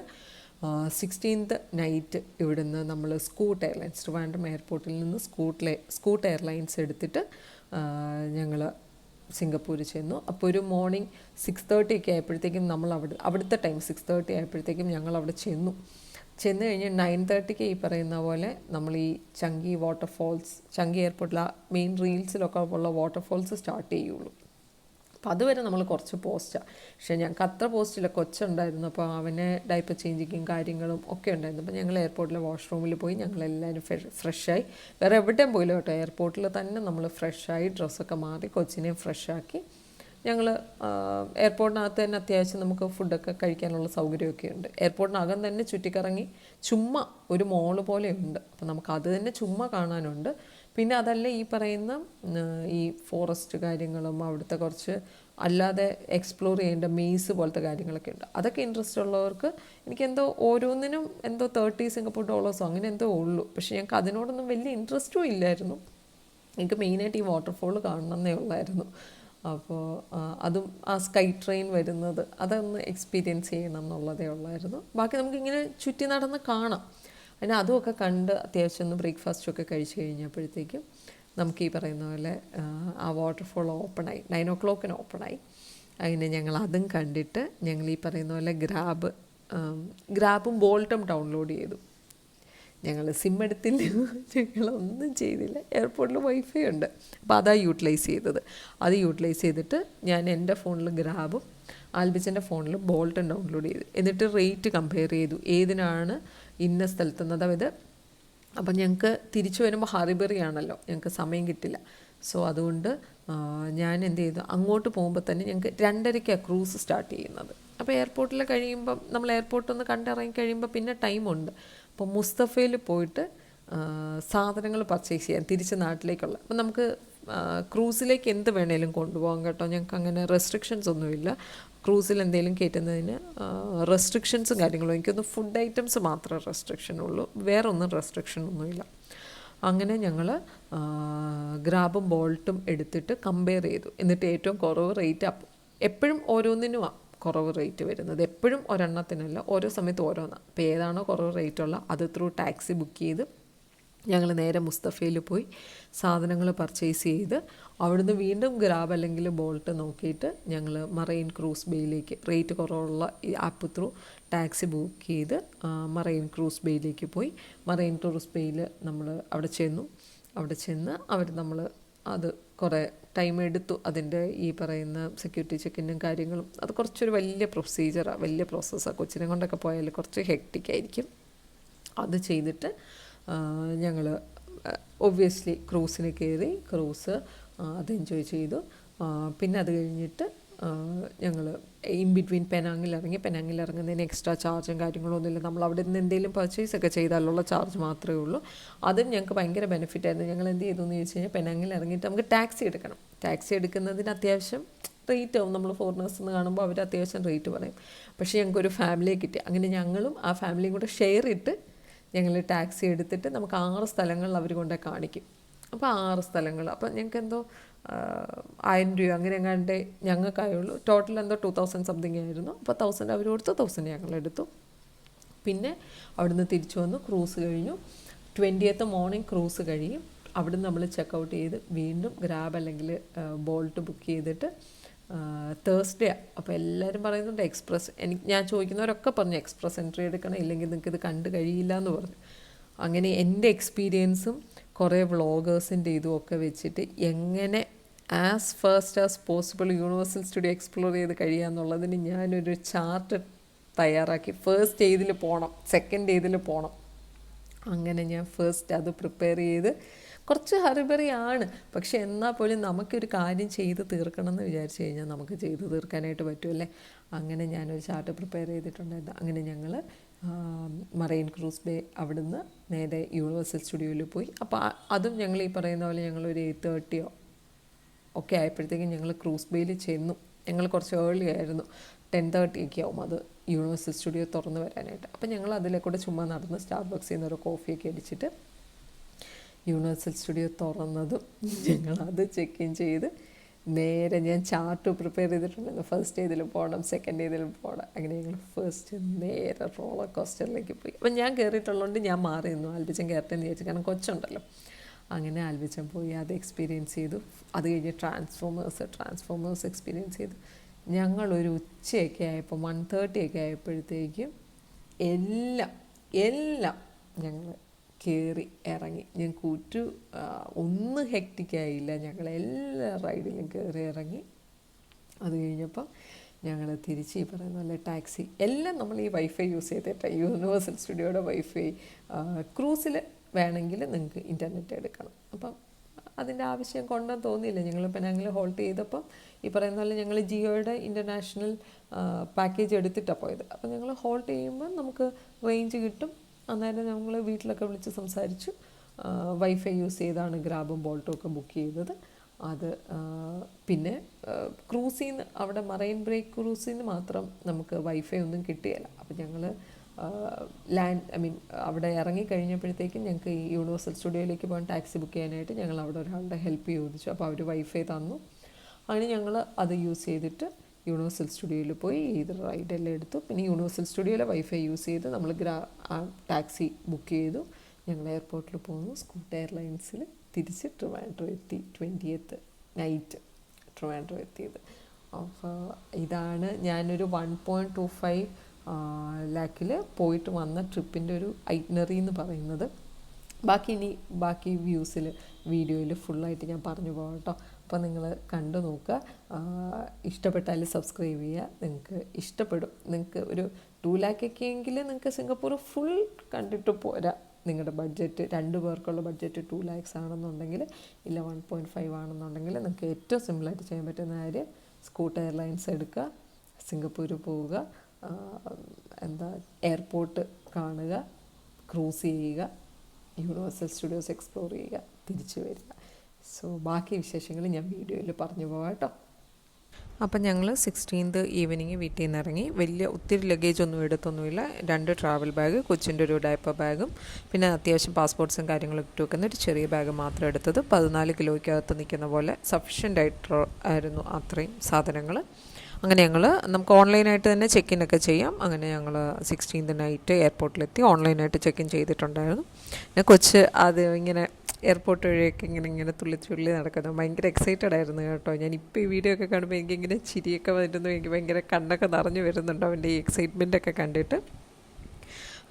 സിക്സ്റ്റീൻത്ത് നൈറ്റ് ഇവിടുന്ന് നമ്മൾ സ്കൂട്ട് എയർലൈൻസ് ട്രിവാൻഡ്രം എയർപോർട്ടിൽ നിന്ന് സ്കൂട്ടിലെ സ്കൂട്ട് എയർലൈൻസ് എടുത്തിട്ട് ഞങ്ങൾ സിംഗപ്പൂർ ചെന്നു. അപ്പോൾ ഒരു മോർണിംഗ് സിക്സ് തേർട്ടി ഒക്കെ ആയപ്പോഴത്തേക്കും നമ്മൾ അവിടെ അവിടുത്തെ ടൈം സിക്സ് തേർട്ടി ആയപ്പോഴത്തേക്കും ഞങ്ങൾ അവിടെ ചെന്നു. ചെന്ന് കഴിഞ്ഞ് നയൻ തേർട്ടിക്ക് ഈ പറയുന്ന പോലെ നമ്മൾ ഈ ചങ്കി വാട്ടർഫോൾസ് ചങ്കി എയർപോർട്ടിൽ ആ മെയിൻ റീൽസിലൊക്കെ ഉള്ള വാട്ടർഫോൾസ് സ്റ്റാർട്ട് ചെയ്യുള്ളൂ. അപ്പോൾ അതുവരെ നമ്മൾ കുറച്ച് പോസ്റ്റാണ് പക്ഷേ ഞങ്ങൾക്ക് അത്ര പോസ്റ്റില്ല. കൊച്ചുണ്ടായിരുന്നു. അപ്പോൾ അവനെ ഡൈപ്പർ ചേഞ്ചിങ്ങും കാര്യങ്ങളും ഒക്കെ ഉണ്ടായിരുന്നു. അപ്പോൾ ഞങ്ങൾ എയർപോർട്ടിലെ വാഷ്റൂമിൽ പോയി ഞങ്ങളെല്ലാവരും ഫ്രഷ് ഫ്രഷായി. വേറെ എവിടെയും പോയില്ല കേട്ടോ. എയർപോർട്ടിൽ തന്നെ നമ്മൾ ഫ്രഷായി ഡ്രസ്സൊക്കെ മാറി കൊച്ചിനെ ഫ്രഷാക്കി. ഞങ്ങൾ എയർപോർട്ടിനകത്ത് തന്നെ അത്യാവശ്യം നമുക്ക് ഫുഡൊക്കെ കഴിക്കാനുള്ള സൗകര്യമൊക്കെ ഉണ്ട്. എയർപോർട്ടിനകം തന്നെ ചുറ്റിക്കറങ്ങി ചുമ്മാ ഒരു മോൾ ഉണ്ട്. അപ്പോൾ നമുക്ക് അത് തന്നെ ചുമ്മാ കാണാനുണ്ട്. പിന്നെ അതല്ല ഈ പറയുന്ന ഈ ഫോറസ്റ്റ് കാര്യങ്ങളും അവിടുത്തെ കുറച്ച് അല്ലാതെ എക്സ്പ്ലോർ ചെയ്യേണ്ട മെയ്സ് പോലത്തെ കാര്യങ്ങളൊക്കെ ഉണ്ട്. അതൊക്കെ ഇൻട്രസ്റ്റ് ഉള്ളവർക്ക് എനിക്ക് എന്തോ ഓരോന്നിനും എന്തോ തേർട്ടി സിംഗപ്പൂർ ഡോളേഴ്സോ അങ്ങനെ എന്തോ ഉള്ളൂ. പക്ഷേ ഞങ്ങൾക്ക് അതിനോടൊന്നും വലിയ ഇൻട്രസ്റ്റും ഇല്ലായിരുന്നു. എനിക്ക് മെയിനായിട്ട് ഈ വാട്ടർഫോൾ കാണണമെന്നേ ഉള്ളായിരുന്നു. അപ്പോൾ അതും ആ സ്കൈ ട്രെയിൻ വരുന്നത് അതൊന്ന് എക്സ്പീരിയൻസ് ചെയ്യണം എന്നുള്ളതേ ഉള്ളായിരുന്നു. ബാക്കി നമുക്കിങ്ങനെ ചുറ്റി നടന്ന് കാണാം. അതിന് അതുമൊക്കെ കണ്ട് അത്യാവശ്യം ഒന്ന് ബ്രേക്ക്ഫാസ്റ്റും ഒക്കെ കഴിച്ച് കഴിഞ്ഞപ്പോഴത്തേക്കും നമുക്ക് ഈ പറയുന്ന പോലെ ആ, വാട്ടർഫോൾ ഓപ്പണായി നയൻ ഓ ക്ലോക്കിന് ഓപ്പണായി അങ്ങനെ ഞങ്ങൾ അതും കണ്ടിട്ട് ഞങ്ങൾ ഈ പറയുന്ന പോലെ ഗ്രാബ് ഗ്രാബും ബോൾട്ടും ഡൗൺലോഡ് ചെയ്തു. ഞങ്ങൾ സിം എടുത്തില്ല. ഞങ്ങളൊന്നും ചെയ്തില്ല. എയർപോർട്ടിൽ വൈഫൈ ഉണ്ട്. അപ്പോൾ അതാണ് യൂട്ടിലൈസ് ചെയ്തത്. അത് യൂട്ടിലൈസ് ചെയ്തിട്ട് ഞാൻ എന്റെ ഫോണിൽ ഗ്രാബും ആൽബിച്ചന്റെ ഫോണിൽ ബോൾട്ടും ഡൗൺലോഡ് ചെയ്തു. എന്നിട്ട് റേറ്റ് കമ്പയർ ചെയ്തു. ഏതിനാണ് ഇന്ന സ്ഥലത്ത് നിന്ന് അതായത് അപ്പം ഞങ്ങൾക്ക് തിരിച്ചു വരുമ്പോൾ ഹറിബറി ആണല്ലോ ഞങ്ങൾക്ക് സമയം കിട്ടില്ല. സോ അതുകൊണ്ട് ഞാൻ എന്ത് ചെയ്തു? അങ്ങോട്ട് പോകുമ്പോൾ തന്നെ ഞങ്ങൾക്ക് രണ്ടരയ്ക്കാണ് ക്രൂസ് സ്റ്റാർട്ട് ചെയ്യുന്നത്. അപ്പോൾ എയർപോർട്ടിൽ കഴിയുമ്പം നമ്മൾ എയർപോർട്ടിൽ കണ്ടിറങ്ങി കഴിയുമ്പോൾ പിന്നെ ടൈമുണ്ട് അപ്പോൾ മുസ്തഫയിൽ പോയിട്ട് സാധനങ്ങൾ പർച്ചേസ് ചെയ്യാൻ തിരിച്ച് നാട്ടിലേക്കുള്ള. അപ്പം നമുക്ക് ക്രൂസിലേക്ക് എന്ത് വേണേലും കൊണ്ടുപോകാം കേട്ടോ. ഞങ്ങൾക്ക് അങ്ങനെ റെസ്ട്രിക്ഷൻസ് ഒന്നുമില്ല. ക്രൂസിൽ എന്തെങ്കിലും കയറ്റുന്നതിന് റെസ്ട്രിക്ഷൻസും കാര്യങ്ങളും. എനിക്കൊന്ന് ഫുഡ് ഐറ്റംസ് മാത്രമേ റെസ്ട്രിക്ഷൻ ഉള്ളൂ. വേറെ ഒന്നും റെസ്ട്രിക്ഷൻ ഒന്നുമില്ല. അങ്ങനെ ഞങ്ങൾ ഗ്രാബും ബോൾട്ടും എടുത്തിട്ട് കമ്പയർ ചെയ്തു. എന്നിട്ട് ഏറ്റവും കുറവ് റേറ്റ് അപ്പ് എപ്പോഴും ഓരോന്നിനുമാണ് കുറവ് റേറ്റ് വരുന്നത്. എപ്പോഴും ഒരെണ്ണത്തിനല്ല ഓരോ സമയത്ത് ഓരോന്നാണ് അപ്പോൾ ഏതാണോ കുറവ് റേറ്റ് ഉള്ള അത് ത്രൂ ടാക്സി ബുക്ക് ചെയ്ത് ഞങ്ങൾ നേരെ മുസ്തഫയിൽ പോയി സാധനങ്ങൾ പർച്ചേസ് ചെയ്ത് അവിടുന്ന് വീണ്ടും ഗ്രാബ് അല്ലെങ്കിൽ ബോൾട്ട് നോക്കിയിട്ട് ഞങ്ങൾ മറൈൻ ക്രൂസ് ബേയിലേക്ക് റേറ്റ് കുറവുള്ള ആപ്പ് ത്രൂ ടാക്സി ബുക്ക് ചെയ്ത് മറൈൻ ക്രൂസ് ബേയിലേക്ക് പോയി. മറൈൻ ക്രൂസ് ബേയിൽ നമ്മൾ അവിടെ ചെന്നു. അവിടെ ചെന്ന് അവർ നമ്മൾ അത് കുറേ ടൈം എടുത്തു. അതിന്റെ ഈ പറയുന്ന സെക്യൂരിറ്റി ചെക്കിനും കാര്യങ്ങളും. അത് കുറച്ചൊരു വലിയ പ്രൊസീജിയറാണ് വലിയ പ്രോസസ്സാണ് കൊച്ചിനെ കൊണ്ടൊക്കെ പോയാൽ കുറച്ച് ഹെക്റ്റിക് ആയിരിക്കും. അത് ചെയ്തിട്ട് ഞങ്ങൾ ഒബ്വിയസ്ലി ക്രൂസിന് കയറി ക്രൂസ് അത് എൻജോയ് ചെയ്തു. പിന്നെ അത് കഴിഞ്ഞിട്ട് ഞങ്ങൾ ഇൻ ബിറ്റ്വീൻ പെനാങ്ങിൽ ഇറങ്ങി പെനാങ്ങിൽ ഇറങ്ങുന്നതിന് എക്സ്ട്രാ ചാർജും കാര്യങ്ങളും ഒന്നുമില്ല. നമ്മൾ അവിടെ നിന്ന് എന്തെങ്കിലും പർച്ചേസ് ഒക്കെ ചെയ്താലുള്ള ചാർജ് മാത്രമേ ഉള്ളൂ. അതും ഞങ്ങൾക്ക് ഭയങ്കര ബെനിഫിറ്റ് ആയിരുന്നു. ഞങ്ങൾ എന്ത് ചെയ്തു എന്ന് ചോദിച്ചു കഴിഞ്ഞാൽ പെനാങ്ങിൽ ഇറങ്ങിയിട്ട് നമുക്ക് ടാക്സി എടുക്കണം. ടാക്സി എടുക്കുന്നതിന് അത്യാവശ്യം റേറ്റ് ആവും. നമ്മൾ ഫോറിനേഴ്സ് എന്ന് കാണുമ്പോൾ അവർ അത്യാവശ്യം റേറ്റ് പറയും. പക്ഷേ ഞങ്ങൾക്കൊരു ഫാമിലിയെ കിട്ടി. അങ്ങനെ ഞങ്ങളും ആ ഫാമിലിയും കൂടെ ഷെയർ ഇട്ട് ഞങ്ങൾ ടാക്സി എടുത്തിട്ട് നമുക്ക് ആറ് സ്ഥലങ്ങളിൽ അവർ കൊണ്ടേ കാണിക്കും. അപ്പോൾ ആറ് സ്ഥലങ്ങൾ. അപ്പോൾ ഞങ്ങൾക്ക് എന്തോ ആയിരം രൂപ അങ്ങനെ എങ്ങാണ്ട് ഞങ്ങൾക്കായുള്ളൂ. ടോട്ടൽ എന്തോ ടു തൗസൻഡ് സംതിങ് ആയിരുന്നു. അപ്പോൾ തൗസൻഡ് അവർ കൊടുത്തു തൗസൻഡ് ഞങ്ങൾ എടുത്തു. പിന്നെ അവിടുന്ന് തിരിച്ചു വന്നു ക്രൂസ് കഴിഞ്ഞു. ട്വന്റിയത്ത് മോർണിംഗ് ക്രൂസ് കഴിയും. അവിടുന്ന് നമ്മൾ ചെക്കൗട്ട് ചെയ്ത് വീണ്ടും ഗ്രാബ് അല്ലെങ്കിൽ ബോൾട്ട് ബുക്ക് ചെയ്തിട്ട് തേഴ്സ്ഡേ അപ്പോൾ എല്ലാവരും പറയുന്നുണ്ട് എക്സ്പ്രസ് എനിക്ക് ഞാൻ ചോദിക്കുന്നവരൊക്കെ പറഞ്ഞു എക്സ്പ്രസ് എൻട്രി എടുക്കണം ഇല്ലെങ്കിൽ നിങ്ങൾക്ക് ഇത് കണ്ട് കഴിയില്ല എന്ന് പറഞ്ഞു. അങ്ങനെ എന്റെ എക്സ്പീരിയൻസും കുറേ വ്ളോഗേഴ്സിന്റെ ഇതും ഒക്കെ വെച്ചിട്ട് എങ്ങനെ as fast as possible Universal Studio explore ചെയ്ത് കഴിയാന്നുള്ളതിന് ഞാനൊരു ചാർട്ട് തയ്യാറാക്കി. ഫസ്റ്റ് ഏതിൽ പോകണം സെക്കൻഡ് ഏതിൽ പോകണം അങ്ങനെ ഞാൻ ഫസ്റ്റ് അത് പ്രിപ്പയർ ചെയ്ത് കുറച്ച് ഹറിബറിയാണ്. പക്ഷെ എന്നാൽ പോലും നമുക്കൊരു കാര്യം ചെയ്ത് തീർക്കണം എന്ന് വിചാരിച്ചു കഴിഞ്ഞാൽ നമുക്ക് ചെയ്ത് തീർക്കാനായിട്ട് പറ്റുമല്ലേ അങ്ങനെ ഞാനൊരു ചാർട്ട് പ്രിപ്പയർ ചെയ്തിട്ടുണ്ടായിരുന്നു. അങ്ങനെ ഞങ്ങൾ മറൈൻ ക്രൂസ് ബേ അവിടുന്ന് നേരെ യൂണിവേഴ്സൽ സ്റ്റുഡിയോയിൽ പോയി. അപ്പോൾ അതും ഞങ്ങൾ ഈ പറയുന്ന പോലെ ഞങ്ങളൊരു എയ്റ്റ് തേർട്ടിയോ ഒക്കെ ആയപ്പോഴത്തേക്കും ഞങ്ങൾ ക്രൂസ് ബേയിൽ ചെന്നു. ഞങ്ങൾ കുറച്ച് ഏർലി ആയിരുന്നു. ടെൻ തേർട്ടിയൊക്കെ ആവും അത്. യൂണിവേഴ്സൽ സ്റ്റുഡിയോ തുറന്ന് വരാനായിട്ട്. അപ്പോൾ ഞങ്ങൾ അതിലെ കൂടെ ചുമ്മാ നടന്ന് സ്റ്റാർ ബോക്സിൽ നിന്ന് ഒരു കോഫിയൊക്കെ അടിച്ചിട്ട് യൂണിവേഴ്സൽ സ്റ്റുഡിയോ തുറന്നതും അത് ചെക്ക് ഇൻ ചെയ്ത് നേരെ ഞാൻ ചാർട്ട് പ്രിപ്പയർ ചെയ്തിട്ടുണ്ടായിരുന്നു. ഫസ്റ്റ് ഇതിൽ പോകണം സെക്കൻഡ് ഇതിൽ പോകണം അങ്ങനെ ഞങ്ങൾ ഫസ്റ്റ് നേരെ റോളർ കോസ്റ്ററിലേക്ക് പോയി. അപ്പം ഞാൻ കയറിയിട്ടുള്ളതുകൊണ്ട് ഞാൻ മാറി നിന്നു. ആൽബിച്ചൻ കയറട്ടെ എന്ന് വിചാരിച്ചു. കാരണം കൊച്ചുണ്ടല്ലോ. അങ്ങനെ ആൽബിച്ചൻ പോയി അത് എക്സ്പീരിയൻസ് ചെയ്തു. അത് കഴിഞ്ഞ് ട്രാൻസ്ഫോമേഴ്സ് ട്രാൻസ്ഫോമേഴ്സ് എക്സ്പീരിയൻസ് ചെയ്തു. ഞങ്ങളൊരു ഉച്ചയൊക്കെ ആയപ്പോൾ വൺ തേർട്ടി ഒക്കെ ആയപ്പോഴത്തേക്കും എല്ലാം എല്ലാം ഞങ്ങൾ കയറി ഇറങ്ങി. ഞങ്ങൾക്ക് ഒരു ഒന്ന് ഹെക്റ്റിക്കായില്ല ഞങ്ങൾ എല്ലാ റൈഡിലും കയറി ഇറങ്ങി. അത് കഴിഞ്ഞപ്പം ഞങ്ങൾ തിരിച്ച് ഈ പറയുന്ന പോലെ ടാക്സി എല്ലാം നമ്മൾ ഈ വൈഫൈ യൂസ് ചെയ്തിട്ട് യൂണിവേഴ്സൽ സ്റ്റുഡിയോയുടെ വൈഫൈ ക്രൂസിൽ വേണമെങ്കിൽ നിങ്ങൾക്ക് ഇന്റർനെറ്റ് എടുക്കണം. അപ്പം അതിന്റെ ആവശ്യം കൊണ്ടെന്ന് തോന്നിയില്ല. ഞങ്ങൾ ഹോൾട്ട് ചെയ്തപ്പം ഈ പറയുന്ന പോലെ ഞങ്ങൾ ജിയോയുടെ ഇന്റർനാഷണൽ പാക്കേജ് എടുത്തിട്ടാണ് പോയത്. അപ്പം ഞങ്ങൾ ഹോൾട്ട് ചെയ്യുമ്പോൾ നമുക്ക് റേഞ്ച് കിട്ടും. അന്നേരം ഞങ്ങൾ വീട്ടിലൊക്കെ വിളിച്ച് സംസാരിച്ചു. വൈഫൈ യൂസ് ചെയ്താണ് ഗ്രാബും ബോൾട്ടും ഒക്കെ ബുക്ക് ചെയ്തത്. അത് പിന്നെ ക്രൂസിൽ നിന്ന് അവിടെ മറൈൻ ബ്രേക്ക് ക്രൂസിൽ നിന്ന് മാത്രം നമുക്ക് വൈഫൈ ഒന്നും കിട്ടിയല്ല. അപ്പം ഞങ്ങൾ ലാൻഡ് ഐ മീൻ അവിടെ ഇറങ്ങി കഴിഞ്ഞപ്പോഴത്തേക്കും ഞങ്ങൾക്ക് ഈ യൂണിവേഴ്സൽ സ്റ്റുഡിയോയിലേക്ക് പോകാൻ ടാക്സി ബുക്ക് ചെയ്യാനായിട്ട് ഞങ്ങൾ അവിടെ ഒരാളുടെ ഹെൽപ്പ് ചോദിച്ചു. അപ്പോൾ അവർ വൈഫൈ തന്നു. അങ്ങനെ ഞങ്ങൾ അത് യൂസ് ചെയ്തിട്ട് യൂണിവേഴ്സൽ സ്റ്റുഡിയോയിൽ പോയി ഇത് റൈഡെല്ലാം എടുത്തു. പിന്നെ യൂണിവേഴ്സൽ സ്റ്റുഡിയോയിലെ വൈഫൈ യൂസ് ചെയ്ത് നമ്മൾ ഗ്രാ ടാക്സി ബുക്ക് ചെയ്തു. ഞങ്ങൾ എയർപോർട്ടിൽ പോന്നു. സ്കൂട്ട് എയർലൈൻസിൽ തിരിച്ച് ട്രിവാൻഡ്രോ എത്തി. ട്വന്റിയത്ത് നൈറ്റ് ട്രിവാൻഡ്രോ എത്തിയത്. അപ്പോൾ ഇതാണ് ഞാനൊരു വൺ പോയിന്റ് ടു ഫൈവ് ലാക്കിൽ പോയിട്ട് വന്ന ട്രിപ്പിന്റെ ഒരു ഐറ്റ്നറി എന്ന് പറയുന്നത്. ബാക്കി ഇനി ബാക്കി വ്യൂസിൽ വീഡിയോയിൽ ഫുള്ളായിട്ട് ഞാൻ പറഞ്ഞു പോകാം കേട്ടോ അപ്പോൾ നിങ്ങൾ കണ്ടു നോക്കുക. ഇഷ്ടപ്പെട്ടാൽ സബ്സ്ക്രൈബ് ചെയ്യുക. നിങ്ങൾക്ക് ഇഷ്ടപ്പെടും. നിങ്ങൾക്ക് ഒരു ടു ലാക്കൊക്കെയെങ്കിൽ നിങ്ങൾക്ക് സിംഗപ്പൂർ ഫുൾ കണ്ടിട്ട് പോരാ. നിങ്ങളുടെ ബഡ്ജറ്റ് രണ്ട് പേർക്കുള്ള ബഡ്ജറ്റ് ടു ലാക്സ് ആണെന്നുണ്ടെങ്കിൽ ഇല്ല വൺ പോയിന്റ് ഫൈവ് ആണെന്നുണ്ടെങ്കിൽ നിങ്ങൾക്ക് ഏറ്റവും സിമ്പിളായിട്ട് ചെയ്യാൻ പറ്റുന്ന കാര്യം സ്കൂട്ട് എയർലൈൻസ് എടുക്കുക സിംഗപ്പൂർ പോവുക എന്താ എയർപോർട്ട് കാണുക ക്രൂസ് ചെയ്യുക യൂണിവേഴ്സൽ സ്റ്റുഡിയോസ് എക്സ്പ്ലോർ ചെയ്യുക തിരിച്ചു വരിക. സോ ബാക്കി വിശേഷങ്ങൾ ഞാൻ വീഡിയോയിൽ പറഞ്ഞു പോകാം കേട്ടോ. അപ്പം ഞങ്ങൾ സിക്സ്റ്റീൻത് ഈവനിങ് വീട്ടിൽ നിന്ന് ഇറങ്ങി. വലിയ ഒത്തിരി ലഗേജ് ഒന്നും എടുത്തൊന്നുമില്ല. രണ്ട് ട്രാവൽ ബാഗ് കൊച്ചിന്റെ ഒരു ഡയപ്പർ ബാഗും പിന്നെ അത്യാവശ്യം പാസ്പോർട്ട്സും കാര്യങ്ങളൊക്കെ ഇട്ട് വെക്കുന്ന ഒരു ചെറിയ ബാഗ് മാത്രം എടുത്തത്. പതിനാല് കിലോയ്ക്കകത്ത് നിൽക്കുന്ന പോലെ സഫിഷ്യന്റ് ആയിട്ട് ആയിരുന്നു അത്രയും സാധനങ്ങൾ അങ്ങനെ ഞങ്ങൾ നമുക്ക് ഓൺലൈനായിട്ട് തന്നെ ചെക്ക് ഒക്കെ ചെയ്യാം. അങ്ങനെ ഞങ്ങൾ സിക്സ്റ്റീൻത് നൈറ്റ് എയർപോർട്ടിലെത്തി ഓൺലൈനായിട്ട് ചെക്ക് ഇൻ ചെയ്തിട്ടുണ്ടായിരുന്നു. പിന്നെ കൊച്ച് അത് ഇങ്ങനെ എയർപോർട്ട് വഴിയൊക്കെ ഇങ്ങനെ ഇങ്ങനെ തുള്ളി തുള്ളി നടക്കുന്നു. ഭയങ്കര എക്സൈറ്റഡ് ആയിരുന്നു കേട്ടോ. ഞാൻ ഇപ്പോൾ ഈ വീഡിയോ ഒക്കെ കാണുമ്പോൾ എനിക്കിങ്ങനെ ചിരിയൊക്കെ വരുന്നു എനിക്ക് ഭയങ്കര കണ്ണൊക്കെ നിറഞ്ഞു വരുന്നുണ്ട് അവന്റെ ഈ എക്സൈറ്റ്മെന്റ് ഒക്കെ കണ്ടിട്ട്.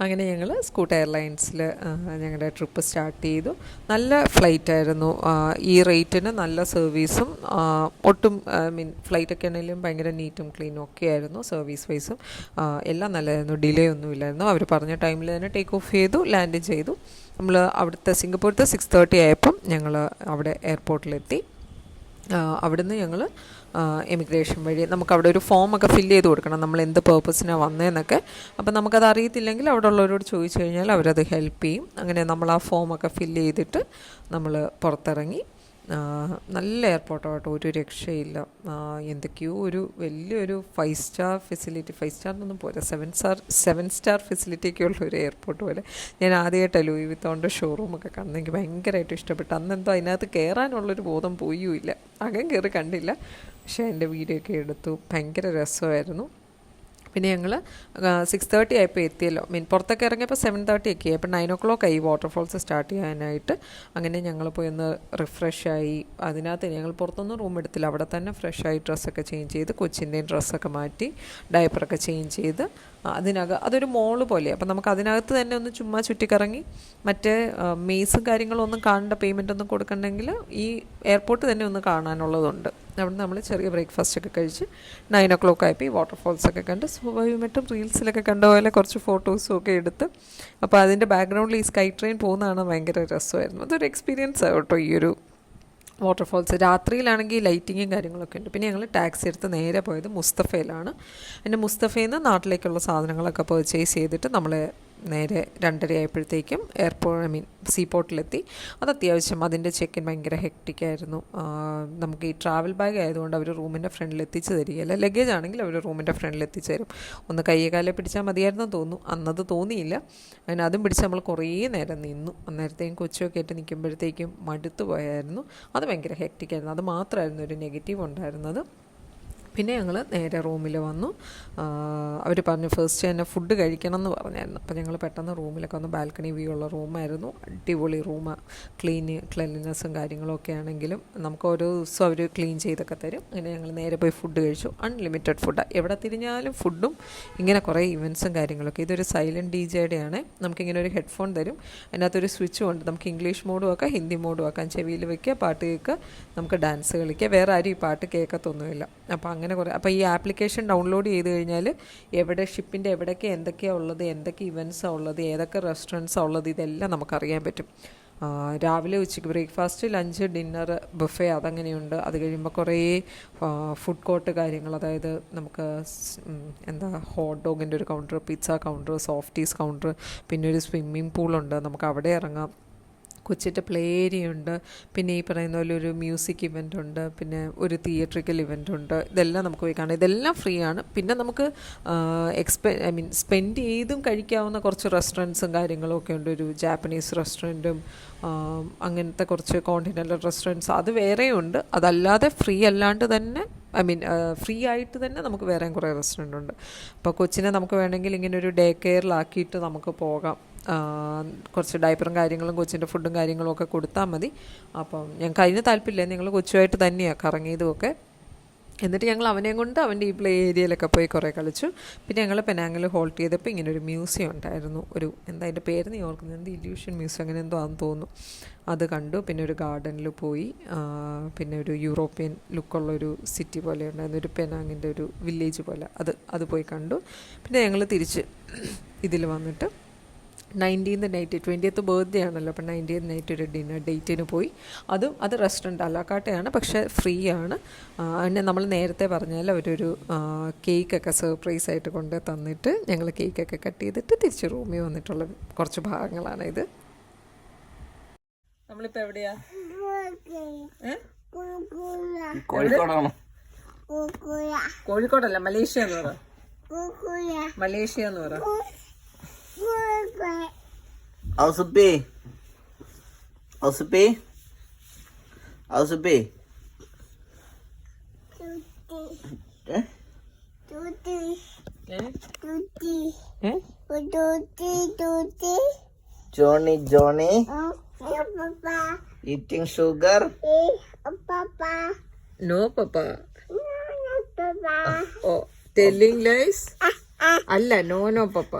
അങ്ങനെ ഞങ്ങൾ സ്കൂട്ട് എയർലൈൻസിൽ ഞങ്ങളുടെ ട്രിപ്പ് സ്റ്റാർട്ട് ചെയ്തു. നല്ല ഫ്ലൈറ്റ് ആയിരുന്നു. ഈ റേറ്റിന് നല്ല സർവീസും ഒട്ടും ഐ മീൻ ഫ്ലൈറ്റൊക്കെ ആണെങ്കിലും ഭയങ്കര നീറ്റും ക്ലീനും ഒക്കെ ആയിരുന്നു സർവീസ് വൈസും എല്ലാം നല്ലതായിരുന്നു ഡിലേ ഒന്നുമില്ലായിരുന്നു. അവർ പറഞ്ഞ ടൈമിൽ തന്നെ ടേക്ക് ഓഫ് ചെയ്തു ലാൻഡ് ചെയ്തു. നമ്മൾ അവിടുത്തെ സിംഗപ്പൂരത്തെ സിക്സ് തേർട്ടി ആയപ്പം ഞങ്ങൾ അവിടെ എയർപോർട്ടിലെത്തി അവിടുന്ന് ഞങ്ങൾ എമിഗ്രേഷൻ വഴി നമുക്ക് അവിടെ ഒരു ഒക്കെ ഫില്ല് ചെയ്ത് കൊടുക്കണം. നമ്മൾ എന്ത് പേർപ്പസിനാണ് വന്നതെന്നൊക്കെ അപ്പം നമുക്കത് അറിയത്തില്ലെങ്കിൽ അവിടെ ഉള്ളവരോട് ചോദിച്ചു കഴിഞ്ഞാൽ അവരത് ഹെൽപ്പ് ചെയ്യും. അങ്ങനെ നമ്മൾ ആ ഫോമൊക്കെ ഫില്ല് ചെയ്തിട്ട് നമ്മൾ പുറത്തിറങ്ങി. ആ, എയർപോർട്ട് കേട്ടോ ഒരു രക്ഷയില്ല. എന്തൊക്കെയോ ഒരു വലിയൊരു ഫൈവ് സ്റ്റാർ ഫെസിലിറ്റി ഫൈവ് സ്റ്റാറിനൊന്നും പോരാ. Seven star seven star facility ഒക്കെ ഉള്ള ഒരു എയർപോർട്ട് പോലെ. ഞാൻ ആദ്യമായിട്ട് ലൂയി വിത്തോന്റെ ഷോറൂമൊക്കെ കാണുന്നത് എനിക്ക് ഭയങ്കരമായിട്ട് ഇഷ്ടപ്പെട്ടു. അന്നെന്തോ അതിനകത്ത് കയറാനുള്ളൊരു ബോധം പോയുമില്ല അകം കയറി കണ്ടില്ല. പക്ഷേ എന്റെ വീഡിയോ ഒക്കെ എടുത്തു. ഭയങ്കര രസമായിരുന്നു. പിന്നെ ഞങ്ങൾ സിക്സ് തേർട്ടി ആയപ്പോൾ എത്തിയല്ലോ. മീൻ പുറത്തൊക്കെ ഇറങ്ങിയപ്പോൾ സെവൻ തേർട്ടി ഒക്കെ ആയി. അപ്പോൾ നയൻ ഒ ക്ലോക്ക് ആയി വാട്ടർഫോൾസ് സ്റ്റാർട്ട് ചെയ്യാനായിട്ട്. അങ്ങനെ ഞങ്ങൾ പോയി ഒന്ന് റിഫ്രഷ് ആയി. അതിനകത്ത് ഞങ്ങൾ പുറത്തൊന്നും റൂം എടുത്തില്ല. അവിടെ തന്നെ ഫ്രഷ് ആയി ഡ്രസ്സൊക്കെ ചേഞ്ച് ചെയ്ത് കൊച്ചിന്റെയും ഡ്രസ്സൊക്കെ മാറ്റി ഡയപ്പറൊക്കെ ചേഞ്ച് ചെയ്ത് അതിനകം അതൊരു മോൾ പോലെ. അപ്പം നമുക്ക് അതിനകത്ത് തന്നെ ഒന്ന് ചുമ്മാ ചുറ്റിക്കറങ്ങി മറ്റേ മെയ്സും കാര്യങ്ങളും ഒന്നും കാണേണ്ട പേയ്മെന്റ് ഒന്നും കൊടുക്കണമെങ്കിൽ ഈ എയർപോർട്ട് തന്നെ ഒന്ന് കാണാനുള്ളതുണ്ട്. അവിടെ നമ്മൾ ചെറിയ ബ്രേക്ക്ഫാസ്റ്റ് ഒക്കെ കഴിച്ച് നയൻ ഒ ക്ലോക്ക് ആയപ്പോൾ ഈ വാട്ടർഫോൾസ് ഒക്കെ കണ്ട് സ്വാഭാവികമായിട്ടും റീൽസിലൊക്കെ കണ്ട പോലെ കുറച്ച് ഫോട്ടോസും ഒക്കെ എടുത്ത്. അപ്പോൾ അതിന്റെ ബാക്ക്ഗ്രൗണ്ടിൽ ഈ സ്കൈ ട്രെയിൻ പോകുന്നതാണ് ഭയങ്കര രസമായിരുന്നു. അതൊരു എക്സ്പീരിയൻസ് കേട്ടോ ഈ ഒരു വാട്ടർഫോൾസ് രാത്രിയിലാണെങ്കിൽ ലൈറ്റിങ്ങും കാര്യങ്ങളൊക്കെ ഉണ്ട്. പിന്നെ ഞങ്ങൾ ടാക്സി എടുത്ത് നേരെ പോയത് മുസ്തഫയിലാണ്. പിന്നെ മുസ്തഫയിൽ നിന്ന് നാട്ടിലേക്കുള്ള സാധനങ്ങളൊക്കെ പർച്ചേസ് ചെയ്തിട്ട് നമ്മൾ നേരെ രണ്ടരയായപ്പോഴത്തേക്കും എയർപോർട്ട് ഐ മീൻ സീ പോർട്ടിലെത്തി അത് അത്യാവശ്യം അതിന്റെ ചെക്കിൻ ഭയങ്കര ഹെക്ടിക്കായിരുന്നു നമുക്ക് ഈ ട്രാവൽ ബാഗ് ആയതുകൊണ്ട് അവർ റൂമിന്റെ ഫ്രണ്ടിൽ എത്തിച്ച് തരികയില്ല. ലഗേജ് ആണെങ്കിൽ അവർ റൂമിന്റെ ഫ്രണ്ടിൽ എത്തിച്ച് തരും. ഒന്ന് കയ്യെ കാലെ പിടിച്ചാൽ മതിയായിരുന്നു തോന്നുന്നു. അന്നത് തോന്നിയില്ല. അതിന് അതും പിടിച്ച് നമ്മൾ കുറേ നേരം നിന്നു. അന്നേരത്തേക്കും കൊച്ചുമൊക്കെ ആയിട്ട് നിൽക്കുമ്പോഴത്തേക്കും മടുത്തു പോയായിരുന്നു. അത് ഭയങ്കര ഹെക്ടിക്കായിരുന്നു അത് മാത്രമായിരുന്നു ഒരു നെഗറ്റീവ് ഉണ്ടായിരുന്നത്. പിന്നെ ഞങ്ങൾ നേരെ റൂമിൽ വന്നു. അവർ പറഞ്ഞു ഫസ്റ്റ് തന്നെ ഫുഡ് കഴിക്കണം എന്ന് പറഞ്ഞായിരുന്നു. അപ്പോൾ ഞങ്ങൾ പെട്ടെന്ന് റൂമിലൊക്കെ വന്ന്. ബാൽക്കണി വ്യൂ ഉള്ള റൂമായിരുന്നു. അടിപൊളി റൂം ക്ലീന് ക്ലെൻലിനെസ്സും കാര്യങ്ങളൊക്കെ ആണെങ്കിലും നമുക്ക് ഓരോ ദിവസം അവർ ക്ലീൻ ചെയ്തൊക്കെ തരും. അങ്ങനെ ഞങ്ങൾ നേരെ പോയി ഫുഡ് കഴിച്ചു. അൺലിമിറ്റഡ് ഫുഡ് എവിടെ തിരിഞ്ഞാലും ഫുഡും ഇങ്ങനെ കുറേ ഇവൻസും കാര്യങ്ങളൊക്കെ. ഇതൊരു സൈലന്റ് ഡി ജെയുടെ ആണ് നമുക്കിങ്ങനെ ഒരു ഹെഡ്ഫോൺ തരും. അതിനകത്തൊരു സ്വിച്ചും ഉണ്ട്. നമുക്ക് ഇംഗ്ലീഷ് മോഡും ആക്കാം ഹിന്ദി മോഡും ആക്കാം. ചെവിയിൽ വെക്കുക പാട്ട് കേൾക്കുക നമുക്ക് ഡാൻസ് കളിക്കുക. വേറെ ആരും ഈ പാട്ട് കേൾക്കത്തൊന്നുമില്ല. അപ്പോൾ അങ്ങനെ കുറേ അപ്പോൾ ഈ ആപ്ലിക്കേഷൻ ഡൗൺലോഡ് ചെയ്ത് കഴിഞ്ഞാൽ എവിടെ ഷിപ്പിന്റെ എവിടെയൊക്കെ എന്തൊക്കെയാണ് ഉള്ളത് എന്തൊക്കെ ഇവന്റ്സാണ് ഉള്ളത് ഏതൊക്കെ റെസ്റ്റോറന്റ്സാണ് ഉള്ളത് ഇതെല്ലാം നമുക്കറിയാൻ പറ്റും. രാവിലെ ഉച്ചയ്ക്ക് ബ്രേക്ക്ഫാസ്റ്റ് ലഞ്ച് ഡിന്നർ ബുഫേ അതങ്ങനെയുണ്ട്. അത് കഴിയുമ്പോൾ കുറേ ഫുഡ് കോർട്ട് കാര്യങ്ങൾ അതായത് നമുക്ക് എന്താ ഹോട്ട് ഡോഗിന്റെ ഒരു counter pizza counter softies counter പിന്നെ ഒരു സ്വിമ്മിംഗ് പൂളുണ്ട് നമുക്ക് അവിടെ ഇറങ്ങാം. കൊച്ചിന്റെ പ്ലേ ഉണ്ട്. പിന്നെ ഈ പറയുന്ന പോലെ ഒരു മ്യൂസിക് ഇവന്റ് ഉണ്ട്. പിന്നെ ഒരു തിയേറ്ററിക്കൽ ഇവന്റ് ഉണ്ട്. ഇതെല്ലാം നമുക്ക് പോയി കാണാം. ഇതെല്ലാം ഫ്രീ ആണ്. പിന്നെ നമുക്ക് എക്സ്പെ ഐ മീൻ സ്പെൻഡ് ചെയ്തും കഴിക്കാവുന്ന കുറച്ച് റെസ്റ്റോറന്റ്സും കാര്യങ്ങളും ഒക്കെ ഉണ്ട്. ഒരു ജാപ്പനീസ് റെസ്റ്റോറന്റും അങ്ങനത്തെ കുറച്ച് കോണ്ടിനെന്റൽ റെസ്റ്റോറന്റ്സ് അത് വേറെയുണ്ട് അതല്ലാതെ ഫ്രീ അല്ലാണ്ട് തന്നെ ഐ മീൻ ഫ്രീ ആയിട്ട് തന്നെ നമുക്ക് വേറെയും കുറേ റെസ്റ്റോറന്റ് ഉണ്ട്. അപ്പോൾ കൊച്ചിനെ നമുക്ക് വേണമെങ്കിൽ ഇങ്ങനെ ഒരു ഡേ കെയറിലാക്കിയിട്ട് നമുക്ക് പോകാം. കുറച്ച് ഡയപ്പറും കാര്യങ്ങളും കൊച്ചിന്റെ ഫുഡും കാര്യങ്ങളും ഒക്കെ കൊടുത്താൽ മതി. അപ്പം ഞങ്ങൾക്ക് അതിന് താല്പര്യമില്ല. നിങ്ങൾ കൊച്ചുമായിട്ട് തന്നെയാണ് കറങ്ങിയതുമൊക്കെ എന്നിട്ട് ഞങ്ങൾ അവനെയും കൊണ്ട് അവന്റെ ഈ പ്ലേ ഏരിയയിലൊക്കെ പോയി കുറേ കളിച്ചു. പിന്നെ ഞങ്ങൾ പെനാങ്ങിൽ ഹോൾട്ട് ചെയ്തപ്പോൾ ഇങ്ങനെ ഒരു മ്യൂസിയം ഉണ്ടായിരുന്നു. ഒരു എന്താ അതിന്റെ പേര് നീ ഓർക്കുന്നത് എന്ത് ഇല്യൂഷൻ മ്യൂസിയം അങ്ങനെ എന്തോ ആണെന്ന് തോന്നുന്നു. അത് കണ്ടു. പിന്നെ ഒരു ഗാർഡനിൽ പോയി. പിന്നെ ഒരു യൂറോപ്യൻ ലുക്കുള്ള ഒരു സിറ്റി പോലെ ഉണ്ടായിരുന്നു. ഒരു പെനാങ്ങിന്റെ ഒരു വില്ലേജ് പോലെ. അത് അത് പോയി കണ്ടു. പിന്നെ ഞങ്ങൾ തിരിച്ച് ഇതിൽ വന്നിട്ട് നയന്റീൻത് നൈറ്റ് ട്വന്റിയത്ത് ബർത്ത്ഡേ ആണല്ലോ അപ്പം നയന്റീൻത് നൈറ്റ് ഒരു ഡിന്നർ ഡേറ്റിന് പോയി. അതും അത് റെസ്റ്റോറന്റ് അലാക്കാട്ടയാണ് പക്ഷേ ഫ്രീ ആണ്. പിന്നെ നമ്മൾ നേരത്തെ പറഞ്ഞാൽ അവരൊരു കേക്കൊക്കെ സർപ്രൈസ് ആയിട്ട് കൊണ്ട് തന്നിട്ട് ഞങ്ങൾ കേക്കൊക്കെ കട്ട് ചെയ്തിട്ട് തിരിച്ച് റൂമിൽ വന്നിട്ടുള്ള കുറച്ച് ഭാഗങ്ങളാണ് ഇത്. നമ്മളിപ്പോൾ എവിടെയാ? കോഴിക്കോടാണോ. കോഴിക്കോടല്ല മലേഷ്യ എന്ന് പറ. മലേഷ്യ എന്ന് പറ. ഔസുപ്പി. ഔസുപ്പി. ഔസുപ്പി? Johnny Johnny. Eating sugar. No papa oh telling lies? അല്ല no no papa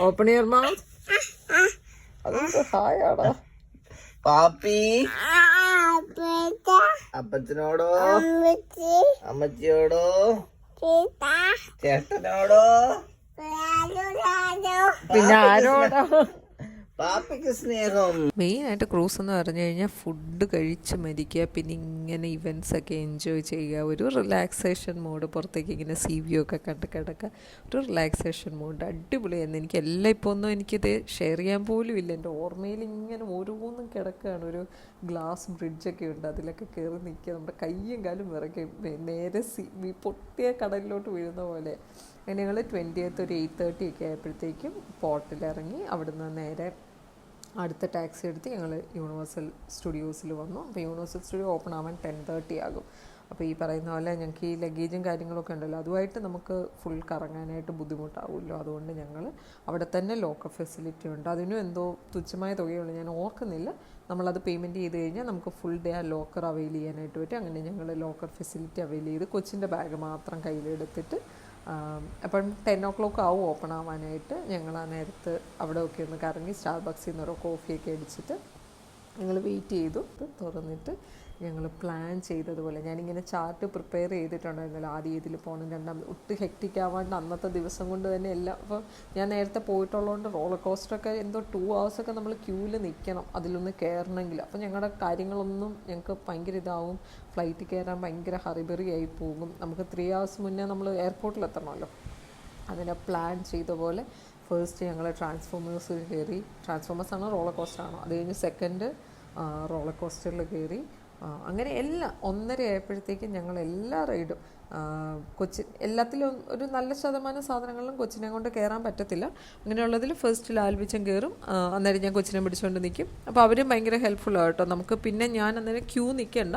open your mouth അതൊക്കെ ഹായാടാ പാപ്പി. അപ്പച്ചനോടോ? അമ്മച്ചിയോടോ? ചേട്ടനോടോ? പിന്നെ ആരോടാ? പാപ്പിക്ക് സ്നേഹം. മെയിനായിട്ട് ക്രൂസ് എന്ന് പറഞ്ഞു കഴിഞ്ഞാൽ ഫുഡ് കഴിച്ച് മരിക്കുക പിന്നെ ഇങ്ങനെ ഇവന്റ്സ് ഒക്കെ എൻജോയ് ചെയ്യുക ഒരു റിലാക്സേഷൻ മോഡ് പുറത്തേക്ക് ഇങ്ങനെ സി വ്യൂ ഒക്കെ കണ്ട് കിടക്കുക. ഒരു റിലാക്സേഷൻ മോഡ് അടിപൊളിയായിരുന്നു. എനിക്ക് എല്ലാം ഇപ്പോൾ ഒന്നും എനിക്കിത് ഷെയർ ചെയ്യാൻ പോലും ഇല്ല. എന്റെ ഓർമ്മയിൽ ഇങ്ങനെ ഓരോന്നും കിടക്കുകയാണ്. ഒരു ഗ്ലാസ് ബ്രിഡ്ജൊക്കെ ഉണ്ട്. അതിലൊക്കെ കയറി നിൽക്കുക. നമ്മുടെ കയ്യും കാലും വിറക്കും നേരെ സി വി പൊട്ടിയ കടലിലോട്ട് വീഴുന്ന പോലെ. ഞങ്ങൾ ട്വന്റിയത്ത് ഒരു എയ്റ്റ് തേർട്ടി ഒക്കെ ആയപ്പോഴത്തേക്കും പോർട്ടിലിറങ്ങി അവിടുന്ന് നേരെ അടുത്ത ടാക്സി എടുത്ത് ഞങ്ങൾ യൂണിവേഴ്സൽ സ്റ്റുഡിയോസിൽ വന്നു. അപ്പോൾ യൂണിവേഴ്സൽ സ്റ്റുഡിയോ ഓപ്പൺ ആവാൻ ടെൻ തേർട്ടി ആകും. അപ്പോൾ ഈ പറയുന്ന പോലെ ഞങ്ങൾക്ക് ഈ ലഗേജും കാര്യങ്ങളൊക്കെ ഉണ്ടല്ലോ അതുമായിട്ട് നമുക്ക് ഫുൾ കറങ്ങാനായിട്ട് ബുദ്ധിമുട്ടാവുമല്ലോ അതുകൊണ്ട് ഞങ്ങൾ അവിടെ തന്നെ ലോക്കർ ഫെസിലിറ്റി ഉണ്ട്. അതിനും എന്തോ തുച്ഛമായ തുകയുള്ളൂ. ഞാൻ ഓർക്കുന്നില്ല. നമ്മളത് പേയ്മെന്റ് ചെയ്ത് കഴിഞ്ഞാൽ നമുക്ക് ഫുൾ ഡേ ആ ലോക്കർ അവൈൽ ചെയ്യാനായിട്ട് പറ്റും. അങ്ങനെ ഞങ്ങൾ ലോക്കർ ഫെസിലിറ്റി അവൈൽ ചെയ്ത് കൊച്ചിന്റെ ബാഗ് മാത്രം കയ്യിലെടുത്തിട്ട് അപ്പം ടെൻ ഓ ക്ലോക്ക് ആവും ഓപ്പൺ ആവാനായിട്ട്. ഞങ്ങൾ ആ നേരത്ത് അവിടെ ഒക്കെ ഒന്ന് കറങ്ങി സ്റ്റാർ ബോക്സിൽ നിന്ന് ഒരു കോഫിയൊക്കെ അടിച്ചിട്ട് ഞങ്ങൾ വെയിറ്റ് ചെയ്തു. തുറന്നിട്ട് ഞങ്ങൾ പ്ലാൻ ചെയ്തതുപോലെ. ഞാനിങ്ങനെ ചാർട്ട് പ്രിപ്പയർ ചെയ്തിട്ടുണ്ടായിരുന്നല്ലോ ആദ്യം ഇതിൽ പോകണം രണ്ടാം ഒട്ടും ഹെക്റ്റിക് ആവാണ്ട് അന്നത്തെ ദിവസം കൊണ്ട് തന്നെ എല്ലാം അപ്പോൾ ഞാൻ നേരത്തെ പോയിട്ടുള്ളതുകൊണ്ട് റോളർ കോസ്റ്ററൊക്കെ എന്തോ ടു ഹവേഴ്സൊക്കെ നമ്മൾ ക്യൂവിൽ നിൽക്കണം അതിലൊന്ന് കയറണമെങ്കിൽ അപ്പോൾ ഞങ്ങളുടെ കാര്യങ്ങളൊന്നും ഞങ്ങൾക്ക് ഭയങ്കര ഇതാവും. ഫ്ലൈറ്റ് കയറാൻ ഭയങ്കര ഹറിബറി ആയി പോകും. നമുക്ക് ത്രീ ഹവേഴ്സ് മുന്നേ നമ്മൾ എയർപോർട്ടിൽ എത്തണമല്ലോ. അതിനെ പ്ലാൻ ചെയ്ത പോലെ ഫസ്റ്റ് ഞങ്ങൾ ട്രാൻസ്ഫോമേഴ്സിൽ കയറി ട്രാൻസ്ഫോമേഴ്സാണോ റോളർ കോസ്റ്റർ ആണോ. അത് കഴിഞ്ഞ് സെക്കൻഡ് റോളർ കോസ്റ്ററിൽ കയറി അങ്ങനെ എല്ലാം ഒന്നര ആയപ്പോഴത്തേക്കും ഞങ്ങൾ എല്ലാ റൈഡും കൊച്ചി എല്ലാത്തിലും ഒരു നല്ല ശതമാനം സാധനങ്ങളിലും കൊച്ചിനെ കൊണ്ട് കയറാൻ പറ്റത്തില്ല. അങ്ങനെയുള്ളതിൽ ഫസ്റ്റ് ലാൽബിച്ചം കയറും അന്നേരം ഞാൻ കൊച്ചിനെ പിടിച്ചുകൊണ്ട് നിൽക്കും അപ്പോൾ അവരും ഭയങ്കര ഹെൽപ്ഫുള്ളാണ് കേട്ടോ. നമുക്ക് പിന്നെ ഞാൻ അന്നേരം ക്യൂ നിൽക്കേണ്ട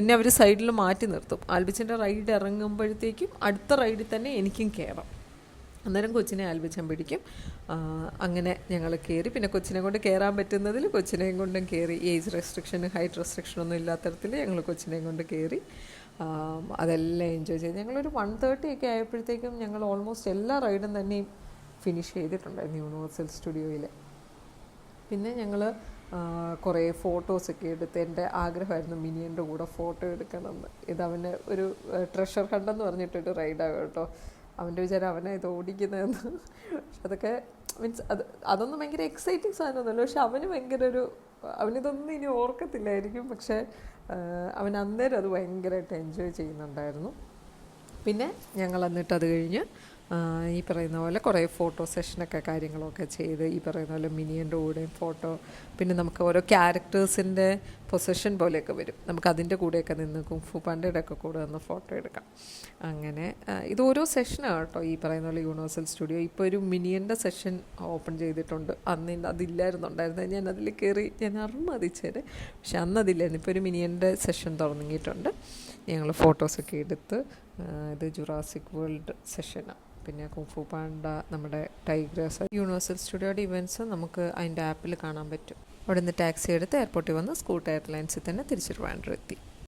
എന്നെ അവർ സൈഡിൽ മാറ്റി നിർത്തും. ആൽബിച്ചന്റെ റൈഡ് ഇറങ്ങുമ്പോഴത്തേക്കും അടുത്ത റൈഡിൽ തന്നെ എനിക്കും കയറാം. അന്നേരം കൊച്ചിനെ ആൽബിച്ചം പിടിക്കും. അങ്ങനെ ഞങ്ങൾ കയറി പിന്നെ കൊച്ചിനെ കൊണ്ട് കയറാൻ പറ്റുന്നതിൽ കൊച്ചിനെയും കൊണ്ടും കയറി ഏജ് റെസ്ട്രിക്ഷൻ ഹൈറ്റ് റെസ്ട്രിക്ഷൻ ഒന്നും ഇല്ലാത്തരത്തിൽ ഞങ്ങൾ കൊച്ചിനെയും കൊണ്ട് കയറി അതെല്ലാം എൻജോയ് ചെയ്ത്. ഞങ്ങളൊരു വൺ തേർട്ടി ഒക്കെ ആയപ്പോഴത്തേക്കും ഞങ്ങൾ ഓൾമോസ്റ്റ് എല്ലാ റൈഡും തന്നെയും ഫിനിഷ് ചെയ്തിട്ടുണ്ടായിരുന്നു യൂണിവേഴ്സൽ സ്റ്റുഡിയോയിൽ പിന്നെ ഞങ്ങൾ കുറേ ഫോട്ടോസൊക്കെ എടുത്ത് എന്റെ ആഗ്രഹമായിരുന്നു മിനിയന്റെ കൂടെ ഫോട്ടോ എടുക്കണമെന്ന്. ഇത് അവന് ഒരു ട്രഷർ ഹണ്ടെന്ന് പറഞ്ഞിട്ടൊരു റൈഡാണ് കേട്ടോ. അവന്റെ വിചാരം അവനെ ഇത് ഓടിക്കുന്നതെന്ന്. പക്ഷെ അതൊക്കെ മീൻസ് അത് അതൊന്നും ഭയങ്കര എക്സൈറ്റിംഗ് സാധനമൊന്നുമല്ല. പക്ഷെ അവന് ഭയങ്കര ഒരു അവനിതൊന്നും ഇനി ഓർക്കത്തില്ലായിരിക്കും. പക്ഷേ അവൻ അന്നേരം അത് ഭയങ്കരമായിട്ട് എൻജോയ് ചെയ്യുന്നുണ്ടായിരുന്നു. പിന്നെ ഞങ്ങൾ എന്നിട്ട് അത് കഴിഞ്ഞ് ഈ പറയുന്ന പോലെ കുറേ ഫോട്ടോ സെഷനൊക്കെ കാര്യങ്ങളൊക്കെ ചെയ്ത് ഈ പറയുന്ന പോലെ മിനിയന്റെ കൂടെയും ഫോട്ടോ പിന്നെ നമുക്ക് ഓരോ ക്യാരക്ടേഴ്സിന്റെ പൊസിഷൻ പോലെയൊക്കെ വരും. നമുക്ക് അതിന്റെ കൂടെയൊക്കെ നിന്ന് കുംഫു പാണ്ടയുടെ ഒക്കെ കൂടെ നിന്ന് ഫോട്ടോ എടുക്കാം. അങ്ങനെ ഇത് ഓരോ സെഷനാണ് കേട്ടോ ഈ പറയുന്ന പോലെ യൂണിവേഴ്സൽ സ്റ്റുഡിയോ. ഇപ്പോൾ ഒരു മിനിയന്റെ സെഷൻ ഓപ്പൺ ചെയ്തിട്ടുണ്ട്. അന്ന് അതില്ലായിരുന്നുണ്ടായിരുന്നത് ഞാൻ അതിൽ കയറി ഞാൻ അർമ്മതിച്ചേരെ പക്ഷെ അന്ന് അതില്ലായിരുന്നു. ഇപ്പോൾ ഒരു മിനിയന്റെ സെഷൻ തുടങ്ങിയിട്ടുണ്ട്. ഞങ്ങൾ ഫോട്ടോസൊക്കെ എടുത്ത് ഇത് ജുറാസിക് വേൾഡ് സെഷനാണ് പിന്നെ കുഫു പാണ്ട നമ്മുടെ ടൈഗ്രസ് യൂണിവേഴ്സൽ സ്റ്റുഡിയോയുടെ ഇവന്റ്സ് നമുക്ക് അതിന്റെ ആപ്പിൽ കാണാൻ പറ്റും. അവിടെ നിന്ന് ടാക്സി എടുത്ത് എയർപോർട്ടിൽ വന്ന് സ്കൂട്ട് എയർലൈൻസിൽ തന്നെ തിരിച്ചു ട്രിവാൻഡ്രം എത്തി.